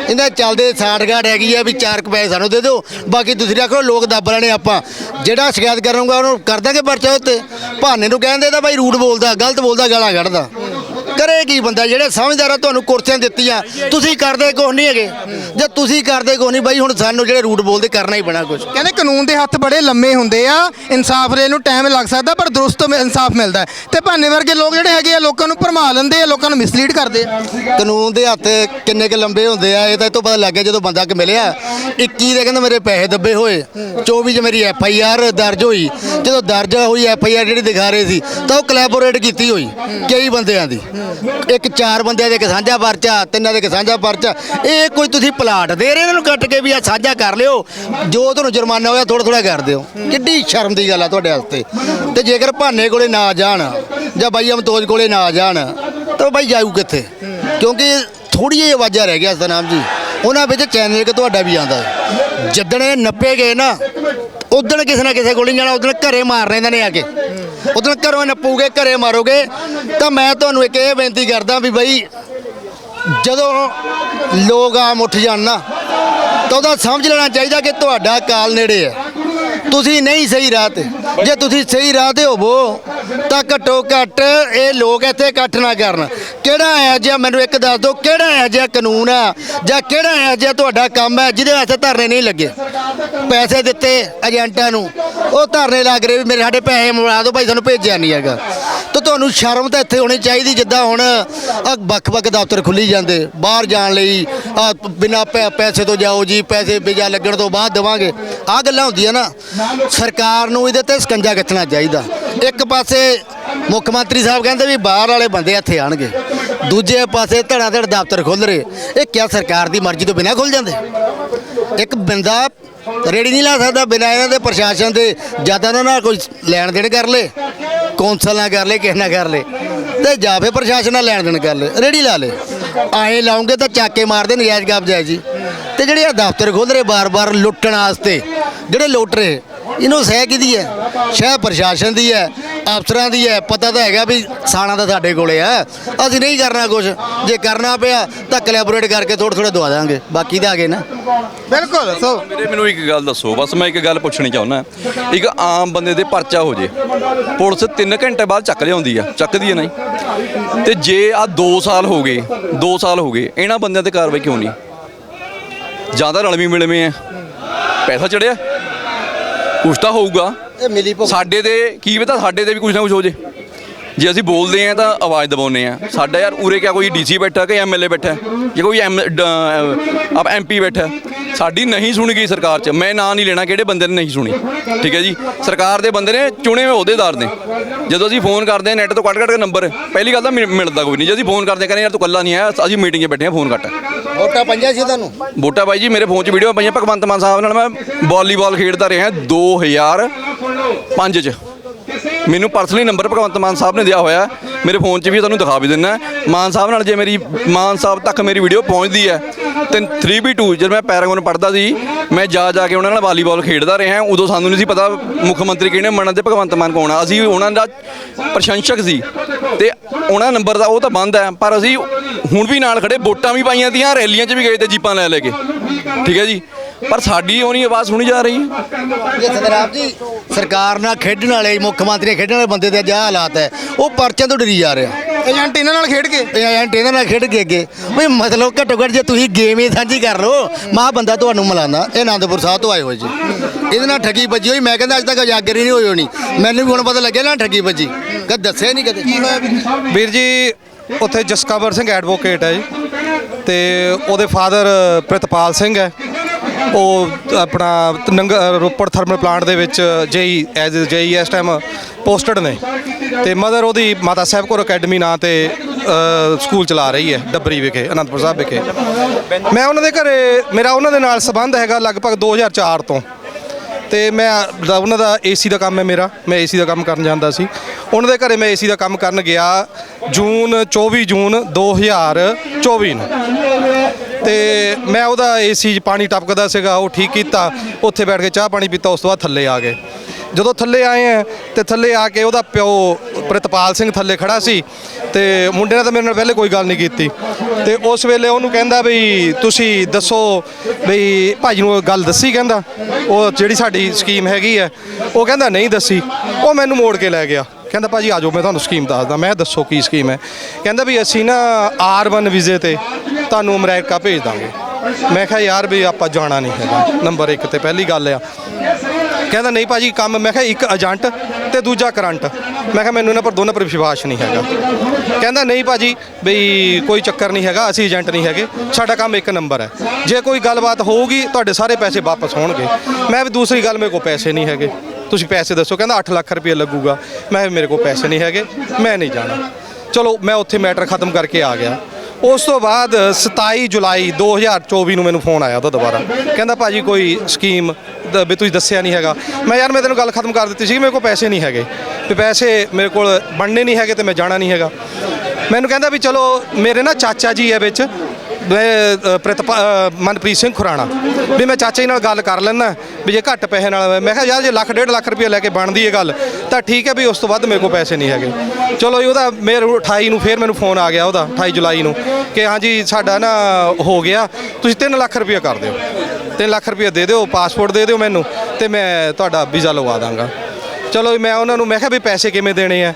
S4: ਇਹਨਾਂ ਚੱਲਦੇ ਸਾਠਗਾੜ ਹੈਗੀ ਆ ਵੀ ਚਾਰ ਕੁ ਪੈਸੇ ਸਾਨੂੰ ਦੇ ਦਿਓ, ਬਾਕੀ ਤੁਸੀਂ ਰੱਖੋ ਲੋਕ ਦੱਬ ਲੈਣੇ ਆਪਾਂ। ਜਿਹੜਾ ਸ਼ਿਕਾਇਤ ਕਰੂੰਗਾ ਉਹਨੂੰ ਕਰ ਦਾਂਗੇ ਪਰਚਾ ਉੱਤੇ। ਭਾਨੇ ਨੂੰ ਕਹਿੰਦੇ ਤਾਂ ਬਾਈ ਰੂਟ ਬੋਲਦਾ, ਗਲਤ ਬੋਲਦਾ, ਗਾਲਾਂ ਕੱਢਦਾ। ਕਰੇ ਕੀ ਬੰਦਾ ਜਿਹੜੇ ਸਮਝਦਾਰ ਆ ਤੁਹਾਨੂੰ ਕੁਰਸੀਆਂ ਦਿੱਤੀਆਂ ਤੁਸੀਂ ਕਰਦੇ ਕੁਛ ਨਹੀਂ ਹੈਗੇ। ਜੇ ਤੁਸੀਂ ਕਰਦੇ ਕੁਛ ਨਹੀਂ ਬਾਈ ਹੁਣ ਸਾਨੂੰ ਜਿਹੜੇ ਰੂਟ ਬੋਲਦੇ ਕਰਨਾ ਹੀ ਪੈਣਾ ਕੁਛ।
S1: ਕਹਿੰਦੇ ਕਾਨੂੰਨ ਦੇ ਹੱਥ ਬੜੇ ਲੰਮੇ ਹੁੰਦੇ ਆ ਇਨਸਾਫ ਦੇ ਨੂੰ ਟਾਈਮ ਲੱਗ ਸਕਦਾ ਪਰ ਦਰੁਸਤ ਇਨਸਾਫ ਮਿਲਦਾ। ਤੇ ਭਾਨੇ ਵਰਗੇ ਲੋਕ ਜਿਹੜੇ ਹੈਗੇ ਆ ਲੋਕਾਂ ਨੂੰ ਭਰਮਾ ਲੈਂਦੇ ਆ ਲੋਕਾਂ ਨੂੰ ਮਿਸਲੀਡ ਕਰਦੇ ਆ।
S4: ਕਾਨੂੰਨ ਦੇ ਹੱਥ ਕਿੰਨੇ ਕੁ ਲੰਬੇ ਹੁੰਦੇ ਆ ਇਹ ਤਾਂ ਇਹ ਤੋਂ ਪਤਾ ਲੱਗ ਗਿਆ ਜਦੋਂ ਬੰਦਾ ਕਿ ਮਿਲਿਆ। 21 ਦੇ ਕਹਿੰਦਾ ਮੇਰੇ ਪੈਸੇ ਦੱਬੇ ਹੋਏ 24 ਚ ਮੇਰੀ ਐਫ ਆਈ ਆਰ ਦਰਜ ਹੋਈ। ਜਦੋਂ ਦਰਜ ਹੋਈ ਐਫ ਆਈ ਆਰ ਜਿਹੜੀ ਦਿਖਾ ਰਹੇ ਸੀ ਤਾਂ ਉਹ ਕੋਲੈਬੋਰੇਟ ਕੀਤੀ ਹੋਈ ਕਈ ਬੰਦਿਆਂ ਦੀ। ਇੱਕ ਚਾਰ ਬੰਦਿਆਂ ਦੇ ਇੱਕ ਸਾਂਝਾ ਪਰਚਾ, ਤਿੰਨਾਂ ਦੇ ਇੱਕ ਸਾਂਝਾ ਪਰਚਾ। ਇਹ ਕੋਈ ਤੁਸੀਂ ਪਲਾਟ ਦੇ ਰਹੇ ਇਹਨਾਂ ਨੂੰ ਕੱਟ ਕੇ ਵੀ ਆ ਸਾਂਝਾ ਕਰ ਲਿਓ। ਜੋ ਤੁਹਾਨੂੰ ਜੁਰਮਾਨਾ ਹੋਇਆ ਥੋੜਾ ਥੋੜਾ ਕਰ ਦਿਓ। ਕਿੱਡੀ ਸ਼ਰਮ ਦੀ ਗੱਲ ਆ ਤੁਹਾਡੇ ਵਾਸਤੇ। ਤੇ ਜੇਕਰ ਭਾਨੇ ਕੋਲੇ ਨਾ ਜਾਣ, ਜਾਂ ਬਾਈ ਅਮਤੋਜ ਕੋਲੇ ਨਾ ਜਾਣ, ਤਾਂ ਉਹ ਬਾਈ ਜਾਊ ਕਿੱਥੇ? ਕਿਉਂਕਿ ਥੋੜੀ ਜਿਹੀ ਆਵਾਜ਼ਾਂ ਰਹਿ ਗਿਆ ਸਤਨਾਮ ਜੀ। ਉਹਨਾਂ ਵਿੱਚ ਚੈਨਲ ਕਿ ਤੁਹਾਡਾ ਵੀ ਆਂਦਾ ਜਿੱਦਣ ਇਹ ਨੱਪੇ ਗਏ ਨਾ, ਉਦਣ ਕਿਸੇ ਨਾ ਕਿਸੇ ਕੋਲ ਨਹੀਂ ਜਾਣਾ, ਉਦਣ ਘਰੇ ਮਾਰਨੇ ਇਹਨਾਂ ਨੇ ਆ ਕੇ। ਉਦਣ ਘਰੋਂ ਨੱਪੂਗੇ ਘਰੇ ਮਾਰੋਗੇ, ਤਾਂ ਮੈਂ ਤੁਹਾਨੂੰ ਇੱਕ ਇਹ ਬੇਨਤੀ ਕਰਦਾ ਵੀ ਬਈ ਜਦੋਂ ਲੋਕ ਆਮ ਉੱਠ ਜਾਣ ਨਾ, ਤਾਂ ਉਹਦਾ ਸਮਝ ਲੈਣਾ ਚਾਹੀਦਾ ਕਿ ਤੁਹਾਡਾ ਕਾਲ ਨੇੜੇ ਹੈ। ਤੁਸੀਂ ਨਹੀਂ ਸਹੀ ਰਾਹ ਤੇ। ਜੇ ਤੁਸੀਂ ਸਹੀ ਰਾਹ ਤੇ ਹੋਵੋ ਤਾਂ ਘੱਟੋ ਘੱਟ ਇਹ ਲੋਕ ਇੱਥੇ ਇਕੱਠ ਨਾ ਕਰਨ। ਕਿਹੜਾ ਹੈ ਜਿਹਾ, ਮੈਨੂੰ ਇੱਕ ਦੱਸ ਦਿਓ, ਕਿਹੜਾ ਹੈ ਜਿਹਾ ਕਾਨੂੰਨ ਆ? ਜਾਂ ਕਿਹੜਾ ਹੈ ਜਿਹਾ ਤੁਹਾਡਾ ਕੰਮ ਹੈ ਜਿਹਦੇ ਵਾਸਤੇ ਧਰਨੇ ਨਹੀਂ ਲੱਗੇ? ਪੈਸੇ ਦਿੱਤੇ ਏਜੰਟਾਂ ਨੂੰ। ਉਹ ਧਰਨੇ ਲੱਗ ਰਹੇ ਵੀ ਮੇਰੇ ਸਾਡੇ ਪੈਸੇ ਮੁੜਾ ਦਿਓ, ਭਾਈ ਸਾਨੂੰ ਭੇਜਿਆ ਨਹੀਂ ਹੈਗਾ। ਤਾਂ ਤੁਹਾਨੂੰ ਸ਼ਰਮ ਤਾਂ ਇੱਥੇ ਹੋਣੀ ਚਾਹੀਦੀ ਜਿੱਦਾਂ ਹੁਣ ਆਹ ਵੱਖ-ਵੱਖ ਦਫ਼ਤਰ ਖੁੱਲੀ ਜਾਂਦੇ। ਬਾਹਰ ਜਾਣ ਲਈ ਆ ਬਿਨਾ ਪੈਸੇ ਤੋਂ ਜਾਓ ਜੀ, ਪੈਸੇ ਵੀਜ਼ਾ ਲੱਗਣ ਤੋਂ ਬਾਅਦ ਦੇਵਾਂਗੇ। ਆਹ ਗੱਲਾਂ ਹੁੰਦੀਆਂ ਨਾ। ਸਰਕਾਰ ਨੂੰ ਇਹਦੇ ਤੇ ਸਕੰਜਾ ਕੱਟਣਾ ਚਾਹੀਦਾ। ਇੱਕ ਪਾਸੇ ਮੁੱਖ ਮੰਤਰੀ ਸਾਹਿਬ ਕਹਿੰਦੇ ਵੀ ਬਾਹਰ ਵਾਲੇ ਬੰਦੇ ਇੱਥੇ ਆਣਗੇ ਦੂਜੇ ਪਾਸੇ ਧੜਾ ਧੜ ਦਫ਼ਤਰ ਖੁੱਲ ਰਹੇ। ਇਹ ਕਿਆ ਸਰਕਾਰ ਦੀ ਮਰਜ਼ੀ ਤੋਂ ਬਿਨਾਂ ਖੁੱਲ ਜਾਂਦੇ? ਇੱਕ ਬੰਦਾ ਰੇੜੀ ਨਹੀਂ ਲਾ ਸਕਦਾ ਬਿਨਾਂ ਇਹਨਾਂ ਦੇ ਪ੍ਰਸ਼ਾਸਨ ਦੇ ਜ਼ਿਆਦਾ ਉਹਨਾਂ ਨਾਲ ਕੋਈ ਲੈਣ ਦੇਣ ਕਰ ਲੇ, ਕੌਂਸਲ ਨਾਲ ਕਰ ਲੇ, ਕਿਸੇ ਨਾਲ ਕਰ ਲੇ, ਤੇ ਜਾਂ ਫਿਰ ਪ੍ਰਸ਼ਾਸਨ ਨਾਲ ਲੈਣ ਦੇਣ ਕਰ ਲੇ, ਰੇੜੀ ਲਾ ਲੇ। ਆਏ ਲਾਉਂਗੇ ਤਾਂ ਚਾਕੇ ਮਾਰਦੇ ਨਜਾਇਜ਼ ਕਬਜ਼ਾ ਜੀ। ਤੇ ਜਿਹੜੇ ਆ ਦਫ਼ਤਰ ਖੋਲ ਰਹੇ ਬਾਰ-ਬਾਰ ਲੁੱਟਣ ਵਾਸਤੇ, ਜਿਹੜੇ ਲੁੱਟ ਰਹੇ ਇਹਨੂੰ ਸਹਿ ਕਿਹਦੀ ਹੈ? ਸ਼ਹਿ ਪ੍ਰਸ਼ਾਸਨ ਦੀ ਹੈ ਅਫਸਰਾਂ ਦੀ ਹੈ। ਪਤਾ ਤਾਂ ਹੈਗਾ ਵੀ ਸਾਣਾ ਤਾਂ ਸਾਡੇ ਕੋਲੇ ਹੈ ਅਸੀਂ ਨਹੀਂ ਕਰਨਾ ਕੁਝ ਜੇ ਕਰਨਾ ਪਿਆ ਤਾਂ ਕੋਲੈਬੋਰੇਟ ਕਰਕੇ ਥੋੜ੍ਹੇ ਥੋੜ੍ਹੇ ਦਵਾ ਦਾਂਗੇ ਬਾਕੀ ਤਾਂ ਆ ਗਏ ਨਾ।
S1: ਬਿਲਕੁਲ ਸੋ
S3: ਮੇਰੇ ਮੈਨੂੰ ਇੱਕ ਗੱਲ ਦੱਸੋ। ਬਸ ਮੈਂ ਇੱਕ ਗੱਲ ਪੁੱਛਣੀ ਚਾਹੁੰਦਾ। ਇੱਕ ਆਮ ਬੰਦੇ ਦੇ ਪਰਚਾ ਹੋ ਜੇ। ਪੁਲਿਸ 3 ਘੰਟੇ ਬਾਅਦ ਚੱਕ ਲਿਆਉਂਦੀ ਆ। ਚੱਕਦੀ ਹੈ ਨਹੀਂ? ਤੇ ਜੇ ਆ 2 ਸਾਲ ਹੋ ਗਏ 2 ਸਾਲ ਹੋ ਗਏ ਇਹਨਾਂ ਬੰਦਿਆਂ ਤੇ ਕਾਰਵਾਈ ਕਿਉਂ ਨਹੀਂ? ਜ਼ਿਆਦਾ ਰਲਵੀਂ ਮਿਲਵੇਂ ਆ। ਪੈਸਾ ਚੜਿਆ? ਕੁਛ ਤਾਂ ਹੋਊਗਾ।
S4: ਇਹ ਮਿਲੀ ਭੁਗਤ।
S3: ਸਾਡੇ ਤੇ ਕੀ ਪਤਾ ਸਾਡੇ ਤੇ ਵੀ ਕੁਝ ਨਾ ਕੁਝ ਹੋ ਜੇ। ਜੇ ਅਸੀਂ ਬੋਲਦੇ ਆ ਤਾਂ ਆਵਾਜ਼ ਦਬਾਉਂਦੇ ਆ ਸਾਡਾ ਯਾਰ ਉਰੇ ਕਿਆ ਕੋਈ ਡੀਸੀ ਬੈਠਾ ਕਿ ਐਮਐਲਏ ਬੈਠਾ? ਜੇ ਕੋਈ ਐਮ ਆਪ ਐਮਪੀ ਬੈਠਾ? ਸਾਡੀ ਨਹੀਂ ਸੁਣੀ ਗਈ ਸਰਕਾਰ 'ਚ। ਮੈਂ ਨਾਂ ਨਹੀਂ ਲੈਣਾ ਕਿਹੜੇ ਬੰਦੇ ਨੇ ਨਹੀਂ ਸੁਣੀ। ਠੀਕ ਹੈ ਜੀ? ਸਰਕਾਰ ਦੇ ਬੰਦੇ ਨੇ ਚੁਣੇ ਹੋਏ ਅਹੁਦੇਦਾਰ ਨੇ। ਜਦੋਂ ਅਸੀਂ ਫੋਨ ਕਰਦੇ ਆ ਨੈਟ ਤੋਂ ਕੱਢ ਕੱਢ ਕੇ ਨੰਬਰ ਪਹਿਲੀ ਗੱਲ ਤਾਂ ਮਿਲ- ਮਿਲਦਾ ਕੋਈ ਨਹੀਂ। ਜੇ ਅਸੀਂ ਫੋਨ ਕਰਦੇ ਕਹਿੰਦੇ ਯਾਰ ਤੂੰ ਕੱਲਾ ਨਹੀਂ ਆਇਆ ਅਸੀਂ ਮੀਟਿੰਗ 'ਚ ਬੈਠੇ ਆ ਫੋਨ ਕੱਟ।
S4: ਵੋਟਾਂ ਪੰਜਾਂ ਸੀ ਤੁਹਾਨੂੰ?
S3: ਵੋਟਾਂ ਬਾਈ ਜੀ ਮੇਰੇ ਫੋਨ 'ਚ ਵੀਡੀਓ ਪਈਆਂ। ਭਗਵੰਤ ਮਾਨ ਸਾਹਿਬ ਨਾਲ ਮੈਂ ਵਾਲੀਬਾਲ ਖੇਡਦਾ ਰਿਹਾ 2005 'ਚ। ਮੈਨੂੰ ਪਰਸਨਲੀ ਨੰਬਰ ਭਗਵੰਤ ਮਾਨ ਸਾਹਿਬ ਨੇ ਦਿਆ ਹੋਇਆ ਮੇਰੇ ਫੋਨ 'ਚ ਵੀ ਤੁਹਾਨੂੰ ਦਿਖਾ ਵੀ ਦਿੰਨਾ ਮਾਨ ਸਾਹਿਬ ਨਾਲ ਜੇ ਮੇਰੀ, ਮਾਨ ਸਾਹਿਬ ਤੱਕ ਮੇਰੀ ਵੀਡੀਓ ਪਹੁੰਚਦੀ ਹੈ ਤੇ 3B2 ਜਦ ਮੈਂ ਪੈਰਾਗੋਨ ਪੜ੍ਹਦਾ ਸੀ, ਮੈਂ ਜਾ ਜਾ ਕੇ ਉਹਨਾਂ ਨਾਲ ਵਾਲੀਬਾਲ ਖੇਡਦਾ ਰਿਹਾ ਉਦੋਂ ਸਾਨੂੰ ਨਹੀਂ ਸੀ ਪਤਾ ਮੁੱਖ ਮੰਤਰੀ ਕਿਹਨੇ ਮੰਨਣ ਤੇ ਭਗਵੰਤ ਮਾਨ ਕੌਣ ਆ। ਅਸੀਂ ਉਹਨਾਂ ਦਾ ਪ੍ਰਸ਼ੰਸਕ ਸੀ ਤੇ ਉਹਨਾਂ ਨੰਬਰ ਦਾ ਉਹ ਤਾਂ ਬੰਦ ਹੈ, ਪਰ ਅਸੀਂ ਹੁਣ ਵੀ ਨਾਲ ਖੜੇ, ਵੋਟਾਂ ਵੀ ਪਾਈਆਂ ਤੀਆਂ, ਰੈਲੀਆਂ 'ਚ ਵੀ ਗਏ ਤੇ ਜੀਪਾਂ ਲੈ ਲੈ ਕੇ। ਠੀਕ ਹੈ ਜੀ? ਪਰ ਸਾਡੀ ਉਹ ਨਹੀਂ ਆਵਾਜ਼ ਸੁਣੀ ਜਾ ਰਹੀ।
S4: ਇਹ ਸਤਰਾਮ ਜੀ ਸਰਕਾਰ ਨਾਲ ਖੇਡਣ ਵਾਲੇ ਮੁੱਖ ਮੰਤਰੀ ਖੇਡਣ ਵਾਲੇ ਬੰਦੇ ਦੇ ਅਜਿਹਾ ਹਾਲਾਤ ਹੈ। ਉਹ ਪਰਚਿਆਂ ਤੋਂ ਡਰੀ ਜਾ ਰਿਹਾ
S1: ਏਜੰਟ ਇਹਨਾਂ ਨਾਲ ਖੇਡ ਕੇ?
S4: ਏਜੰਟ ਇਹਨਾਂ ਨਾਲ ਖੇਡ ਕੇ ਅੱਗੇ। ਵੀ ਮਤਲਬ ਘੱਟੋ ਘੱਟ ਜੇ ਤੁਸੀਂ ਗੇਮ ਹੀ ਸਾਂਝੀ ਕਰ ਲਓ ਮਾਂ ਬੰਦਾ ਤੁਹਾਨੂੰ ਮਿਲਾਉਂਦਾ ਇਹ ਆਨੰਦਪੁਰ ਸਾਹਿਬ ਤੋਂ ਆਏ ਹੋਏ ਜੀ। ਇਹਦੇ ਨਾਲ ਠੱਗੀ ਵੱਜੀ ਹੋਈ ਮੈਂ ਕਹਿੰਦਾ ਅੱਜ ਤੱਕ ਉਜਾਗਰ ਹੀ ਨਹੀਂ ਹੋਈ ਹੋਣੀ। ਮੈਨੂੰ ਵੀ ਹੁਣ ਪਤਾ ਲੱਗਿਆ ਨਾ ਠੱਗੀ ਵੱਜੀ। ਕਦੇ ਦੱਸਿਆ ਨਹੀਂ ਕਦੇ। ਕੀ ਹੋਇਆ
S7: ਵੀਰ ਜੀ ਉੱਥੇ ਜਸਕਵਰ ਸਿੰਘ ਐਡਵੋਕੇਟ ਹੈ ਜੀ। ਤੇ ਉਹਦੇ ਫਾਦਰ ਪ੍ਰਿਤਪਾਲ ਸਿੰਘ ਹੈ। ਉਹ ਆਪਣਾ ਨੰਗ ਰੋਪੜ ਥਰਮਲ ਪਲਾਂਟ ਦੇ ਵਿੱਚ ਜੇਈ, ਐਜ਼ ਜੇਈ ਇਸ ਟਾਈਮ ਪੋਸਟਡ ਨੇ। ਤੇ ਮਦਰ ਉਹਦੀ ਮਾਤਾ ਸਾਹਿਬ ਕੌਰ ਅਕੈਡਮੀ ਨਾਂ ਤੇ ਸਕੂਲ ਚਲਾ ਰਹੀ ਹੈ, ਡੱਬਰੀ ਵਿਖੇ, ਅਨੰਦਪੁਰ ਸਾਹਿਬ ਵਿਖੇ। ਮੈਂ ਉਹਨਾਂ ਦੇ ਘਰੇ, ਮੇਰਾ ਉਹਨਾਂ ਦੇ ਨਾਲ ਸੰਬੰਧ ਹੈਗਾ ਲਗਭਗ 2004 ਤੋਂ। ਤੇ ਮੈਂ ਉਹਨਾਂ ਦਾ ਏਸੀ ਦਾ ਕੰਮ ਹੈ ਮੇਰਾ, ਮੈਂ ਏਸੀ ਦਾ ਕੰਮ ਕਰਨ ਜਾਂਦਾ ਸੀ। ਉਹਨਾਂ ਦੇ ਘਰੇ ਮੈਂ ਏਸੀ ਦਾ ਕੰਮ ਕਰਨ ਗਿਆ ਜੂਨ 24 ਜੂਨ 2024 ਨੂੰ। ਤੇ ਮੈਂ ਉਹਦਾ ਏਸੀ 'ਚ ਪਾਣੀ ਟਪਕਦਾ ਸੀਗਾ, ਉਹ ਠੀਕ ਕੀਤਾ। ਉੱਥੇ ਬੈਠ ਕੇ ਚਾਹ ਪਾਣੀ ਪੀਤਾ, ਉਸ ਤੋਂ ਬਾਅਦ ਥੱਲੇ ਆ ਗਏ। ਜਦੋਂ ਥੱਲੇ ਆਏ ਆ, ਤੇ ਥੱਲੇ ਆ ਕੇ ਉਹਦਾ ਪਿਓ ਪ੍ਰਿਤਪਾਲ ਸਿੰਘ ਥੱਲੇ ਖੜਾ ਸੀ, ਤੇ ਮੁੰਡੇ ਨੇ ਤਾਂ ਮੇਰੇ ਨਾਲ ਪਹਿਲੇ ਕੋਈ ਗੱਲ ਨਹੀਂ ਕੀਤੀ। ਤੇ ਉਸ ਵੇਲੇ ਉਹਨੂੰ ਕਹਿੰਦਾ ਵੀ ਤੁਸੀਂ ਦੱਸੋ ਵੀ ਭਾਜੀ ਨੂੰ ਗੱਲ ਦੱਸੀ ਕਹਿੰਦਾ, ਉਹ ਜਿਹੜੀ ਸਾਡੀ ਸਕੀਮ ਹੈਗੀ ਹੈ ਉਹ ਕਹਿੰਦਾ ਨਹੀਂ ਦੱਸੀ, ਉਹ ਮੈਨੂੰ ਮੋੜ ਕੇ ਲੈ ਗਿਆ। ਕਹਿੰਦਾ ਭਾਜੀ ਆਜੋ ਮੈਂ ਤੁਹਾਨੂੰ ਸਕੀਮ ਦੱਸਦਾ, ਮੈਂ ਦੱਸੋ ਕੀ ਸਕੀਮ ਹੈ। ਕਹਿੰਦਾ ਵੀ ਅਸੀਂ ਨਾ ਆਰ1 ਵੀਜ਼ੇ ਤੇ ਤੁਹਾਨੂੰ ਅਮਰੀਕਾ ਭੇਜ ਦਾਂਗੇ। ਮੈਂ ਕਿਹਾ ਯਾਰ ਵੀ ਆਪਾਂ ਜਾਣਾ ਨਹੀਂ ਹੈਗਾ ਨੰਬਰ 1 ਤੇ ਪਹਿਲੀ ਗੱਲ ਆ। ਕਹਿੰਦਾ ਨਹੀਂ ਭਾਜੀ ਕੰਮ, ਮੈਂ ਕਿਹਾ ਇੱਕ ਏਜੰਟ ਤੇ ਦੂਜਾ ਕਰੰਟ। ਮੈਂ ਕਿਹਾ ਮੈਨੂੰ ਇਹਨਾਂ ਪਰ ਦੋਨਾਂ ਪਰ ਵਿਸ਼ਵਾਸ ਨਹੀਂ ਹੈਗਾ। ਕਹਿੰਦਾ ਨਹੀਂ ਭਾਜੀ ਬਈ ਕੋਈ ਚੱਕਰ ਨਹੀਂ ਹੈਗਾ, ਅਸੀਂ ਏਜੰਟ ਨਹੀਂ ਹੈਗੇ, ਸਾਡਾ ਕੰਮ ਇੱਕ ਨੰਬਰ ਹੈ। ਜੇ ਕੋਈ ਗੱਲਬਾਤ ਹੋਊਗੀ, ਤੁਹਾਡੇ ਸਾਰੇ ਪੈਸੇ ਵਾਪਸ ਹੋਣਗੇ। ਮੈਂ ਵੀ ਦੂਸਰੀ ਗੱਲ, ਮੇਰੇ ਕੋਲ ਪੈਸੇ ਨਹੀਂ ਹੈਗੇ। ਤੁਸੀਂ ਪੈਸੇ ਦੱਸੋ, ਕਹਿੰਦਾ 8 ਲੱਖ ਰੁਪਏ ਲੱਗੂਗਾ। ਮੈਂ ਕਿਹਾ ਮੇਰੇ ਕੋਲ ਪੈਸੇ ਨਹੀਂ ਹੈਗੇ, ਮੈਂ ਨਹੀਂ ਜਾਣਾ। ਚਲੋ, ਮੈਂ ਉੱਥੇ ਮੈਟਰ ਖਤਮ ਕਰਕੇ ਆ ਗਿਆ। ਉਸ ਤੋਂ ਬਾਅਦ 27 ਜੁਲਾਈ 2024 ਨੂੰ ਮੈਨੂੰ ਫੋਨ ਆਇਆ ਉਹਦਾ ਦੁਬਾਰਾ। ਕਹਿੰਦਾ, ਭਾਜੀ, ਕੋਈ ਸਕੀਮ ਦ- ਵੀ ਤੁਸੀਂ ਦੱਸਿਆ ਨਹੀਂ ਹੈਗਾ। ਮੈਂ ਯਾਰ, ਮੈਂ ਤੈਨੂੰ ਗੱਲ ਖਤਮ ਕਰ ਦਿੱਤੀ ਸੀ ਮੇਰੇ ਕੋਲ ਪੈਸੇ ਨਹੀਂ ਹੈਗੇ। ਤੇ ਪੈਸੇ ਮੇਰੇ ਕੋਲ ਬਣਨੇ ਨਹੀਂ ਹੈਗੇ ਤੇ ਮੈਂ ਜਾਣਾ ਨਹੀਂ ਹੈਗਾ। ਮੈਨੂੰ ਕਹਿੰਦਾ ਵੀ, ਚਲੋ, ਮੇਰੇ ਨਾ ਚਾਚਾ ਜੀ ਹੈ ਵਿੱਚ ਮੈਂ ਪ੍ਰਿਤਪਾ ਮਨਪ੍ਰੀਤ ਸਿੰਘ ਖੁਰਾਣਾ। ਵੀ ਮੈਂ ਚਾਚਾ ਜੀ ਨਾਲ ਗੱਲ ਕਰ ਲੈਣਾ ਵੀ ਜੇ ਘੱਟ ਪੈਸੇ ਨਾਲ, ਮੈਂ ਕਿਹਾ ਯਾਰ ਜੇ ਲੱਖ, ਡੇਢ ਲੱਖ ਰੁਪਏ ਲੈ ਕੇ ਬਣਦੀ ਹੈ ਗੱਲ, ਤਾਂ ਠੀਕ ਹੈ ਵੀ ਉਸ ਤੋਂ ਵੱਧ ਮੇਰੇ ਕੋਲ ਪੈਸੇ ਨਹੀਂ ਹੈਗੇ। ਚਲੋ ਜੀ, ਉਹਦਾ ਮੇਰੇ 28 ਨੂੰ ਫੇਰ ਮੈਨੂੰ ਫੋਨ ਆ ਗਿਆ ਉਹਦਾ 28 ਜੁਲਾਈ ਨੂੰ, ਕਿ ਹਾਂਜੀ ਸਾਡਾ ਨਾ ਹੋ ਗਿਆ, ਤੁਸੀਂ 3 ਲੱਖ ਰੁਪਏ ਕਰ ਦਿਓ। 3 ਲੱਖ ਰੁਪਏ ਦੇ ਦਿਓ, ਪਾਸਪੋਰਟ ਦੇ ਦਿਓ ਮੈਨੂੰ, ਤੇ ਮੈਂ ਤੁਹਾਡਾ ਵੀਜ਼ਾ ਲਵਾ ਦਾਂਗਾ। ਚਲੋ ਜੀ, ਮੈਂ ਉਹਨਾਂ ਨੂੰ ਮੈਂ ਕਿਹਾ ਵੀ ਪੈਸੇ ਕਿਵੇਂ ਦੇਣੇ ਆ?